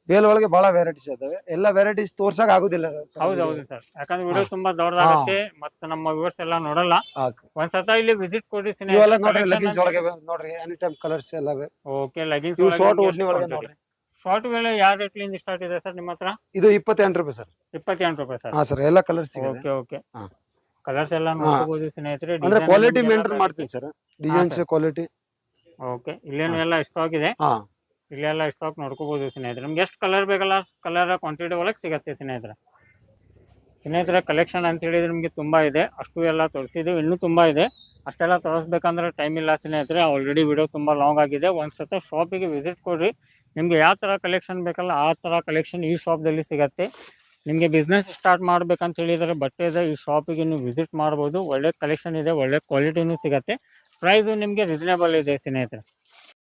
ವೇಲ್ ಒಳಗೆ ಬಹಳ ವೆರೈಟೀಸ್ ಇದಾವೆ. ಎಲ್ಲ ವೆರೈಟೀಸ್ ತೋರ್ಸಕ್ ಆಗುದಿಲ್ಲ sir ಹೌದು ಹೌದು ಸರ್. ಯಾಕಂದ್ರೆ ವಿಡಿಯೋ ತುಂಬಾ ದೊಡ್ಡದಾಗತ್ತೆ ಮತ್ತೆ ನಮ್ಮ ವ್ಯೂವರ್ಸ್ ಎಲ್ಲ ನೋಡಲ್ಲ. ಒಂದ್ ಒಂದ್ಸತ ಇಲ್ಲಿ ವಿಸಿಟ್ ಕೊಡಿ ಇವೆಲ್ಲ ನೋಡ್ರಿ ಲಗಿನ್ಸ್ ಒಳಗೆ. ನೋಡ್ರಿ ಎನಿ ಟೈಮ್ ಕಲರ್ಸ್ ಎಲ್ಲ ಇವೆ. ಓಕೆ ಲಗಿನ್ಸ್ ಇವು ಓಡ್ನಿ ಒಳಗೆ ನೋಡ್ರಿ. ಶಾರ್ಟ್ ವೇಳೆ ಯಾವ ರೇಟ್ಲಿಂದ ಸ್ಟಾರ್ಟ್ ಇದೆ ಸರ್ ನಿಮ್ಮ ಹತ್ರ? ಇದು ಇಪ್ಪತ್ತೆಂಟು ರೂಪಾಯಿ ಸರ್. ಇಪ್ಪತ್ತೆಂಟು ರೂಪಾಯಿ ಸರ್. ಹಾ ಸರ್ ಎಲ್ಲ ಕಲರ್ಸ್ ಸಿಗುತ್ತೆ. ಓಕೆ ಓಕೆ ಹಾ. ಕಲರ್ಸ್ ಎಲ್ಲ ನೋಡಬಹುದು ಸ್ನೇಹಿತರೆ. ಅಂದ್ರೆ ಕ್ವಾಲಿಟಿ ಮೇಂಟೈನ್ ಮಾಡ್ತೀನಿ ಸರ್. ಡಿಸೈನ್ಸ್ ಕ್ವಾಲಿಟಿ ಓಕೆ ಇಲ್ಲೇನು ಎಲ್ಲ ಸ್ಟಾಕ್ ಆಗಿದೆ? ಹಾ. ಇಲ್ಲೆಲ್ಲ ಸ್ಟಾಕ್ ನೋಡ್ಕೋಬೋದು ಸ್ನೇಹಿತರೆ. ನಿಮ್ಗೆ ಎಷ್ಟು ಕಲರ್ ಬೇಕಲ್ಲ ಕಲರ್ ಕ್ವಾಂಟಿಟಿ ಒಳಗೆ ಸಿಗತ್ತೆ ಸ್ನೇಹಿತರೆ. ಸ್ನೇಹಿತರೆ ಕಲೆಕ್ಷನ್ ಅಂತ ಹೇಳಿದ್ರೆ ನಿಮಗೆ ತುಂಬ ಇದೆ. ಅಷ್ಟು ಎಲ್ಲ ತೋರಿಸಿದ್ದೀವಿ, ಇನ್ನೂ ತುಂಬ ಇದೆ. ಅಷ್ಟೆಲ್ಲ ತೋರಿಸ್ಬೇಕಂದ್ರೆ ಟೈಮ್ ಇಲ್ಲ ಸ್ನೇಹಿತರೆ. ಆಲ್ರೆಡಿ ವಿಡಿಯೋ ತುಂಬ ಲಾಂಗ್ ಆಗಿದೆ. ಒಂದ್ಸತ ಶಾಪಿಗೆ ವಿಸಿಟ್ ಕೊಡ್ರಿ. ನಿಮಗೆ ಯಾವ ಥರ ಕಲೆಕ್ಷನ್ ಬೇಕಲ್ಲ ಆ ಥರ ಕಲೆಕ್ಷನ್ ಈ ಶಾಪ್ದಲ್ಲಿ ಸಿಗತ್ತೆ. ನಿಮಗೆ ಬಿಸ್ನೆಸ್ ಸ್ಟಾರ್ಟ್ ಮಾಡ್ಬೇಕಂತ ಹೇಳಿದರೆ ಇದೆ, ಈ ಶಾಪಿಗೆ ನೀವು ವಿಸಿಟ್ ಮಾಡ್ಬೋದು. ಒಳ್ಳೆ ಕಲೆಕ್ಷನ್ ಇದೆ, ಒಳ್ಳೆ ಕ್ವಾಲಿಟಿನೂ ಸಿಗತ್ತೆ. ಪ್ರೈಸು ನಿಮಗೆ ರೀಸನೇಬಲ್ ಇದೆ ಸ್ನೇಹಿತರೆ.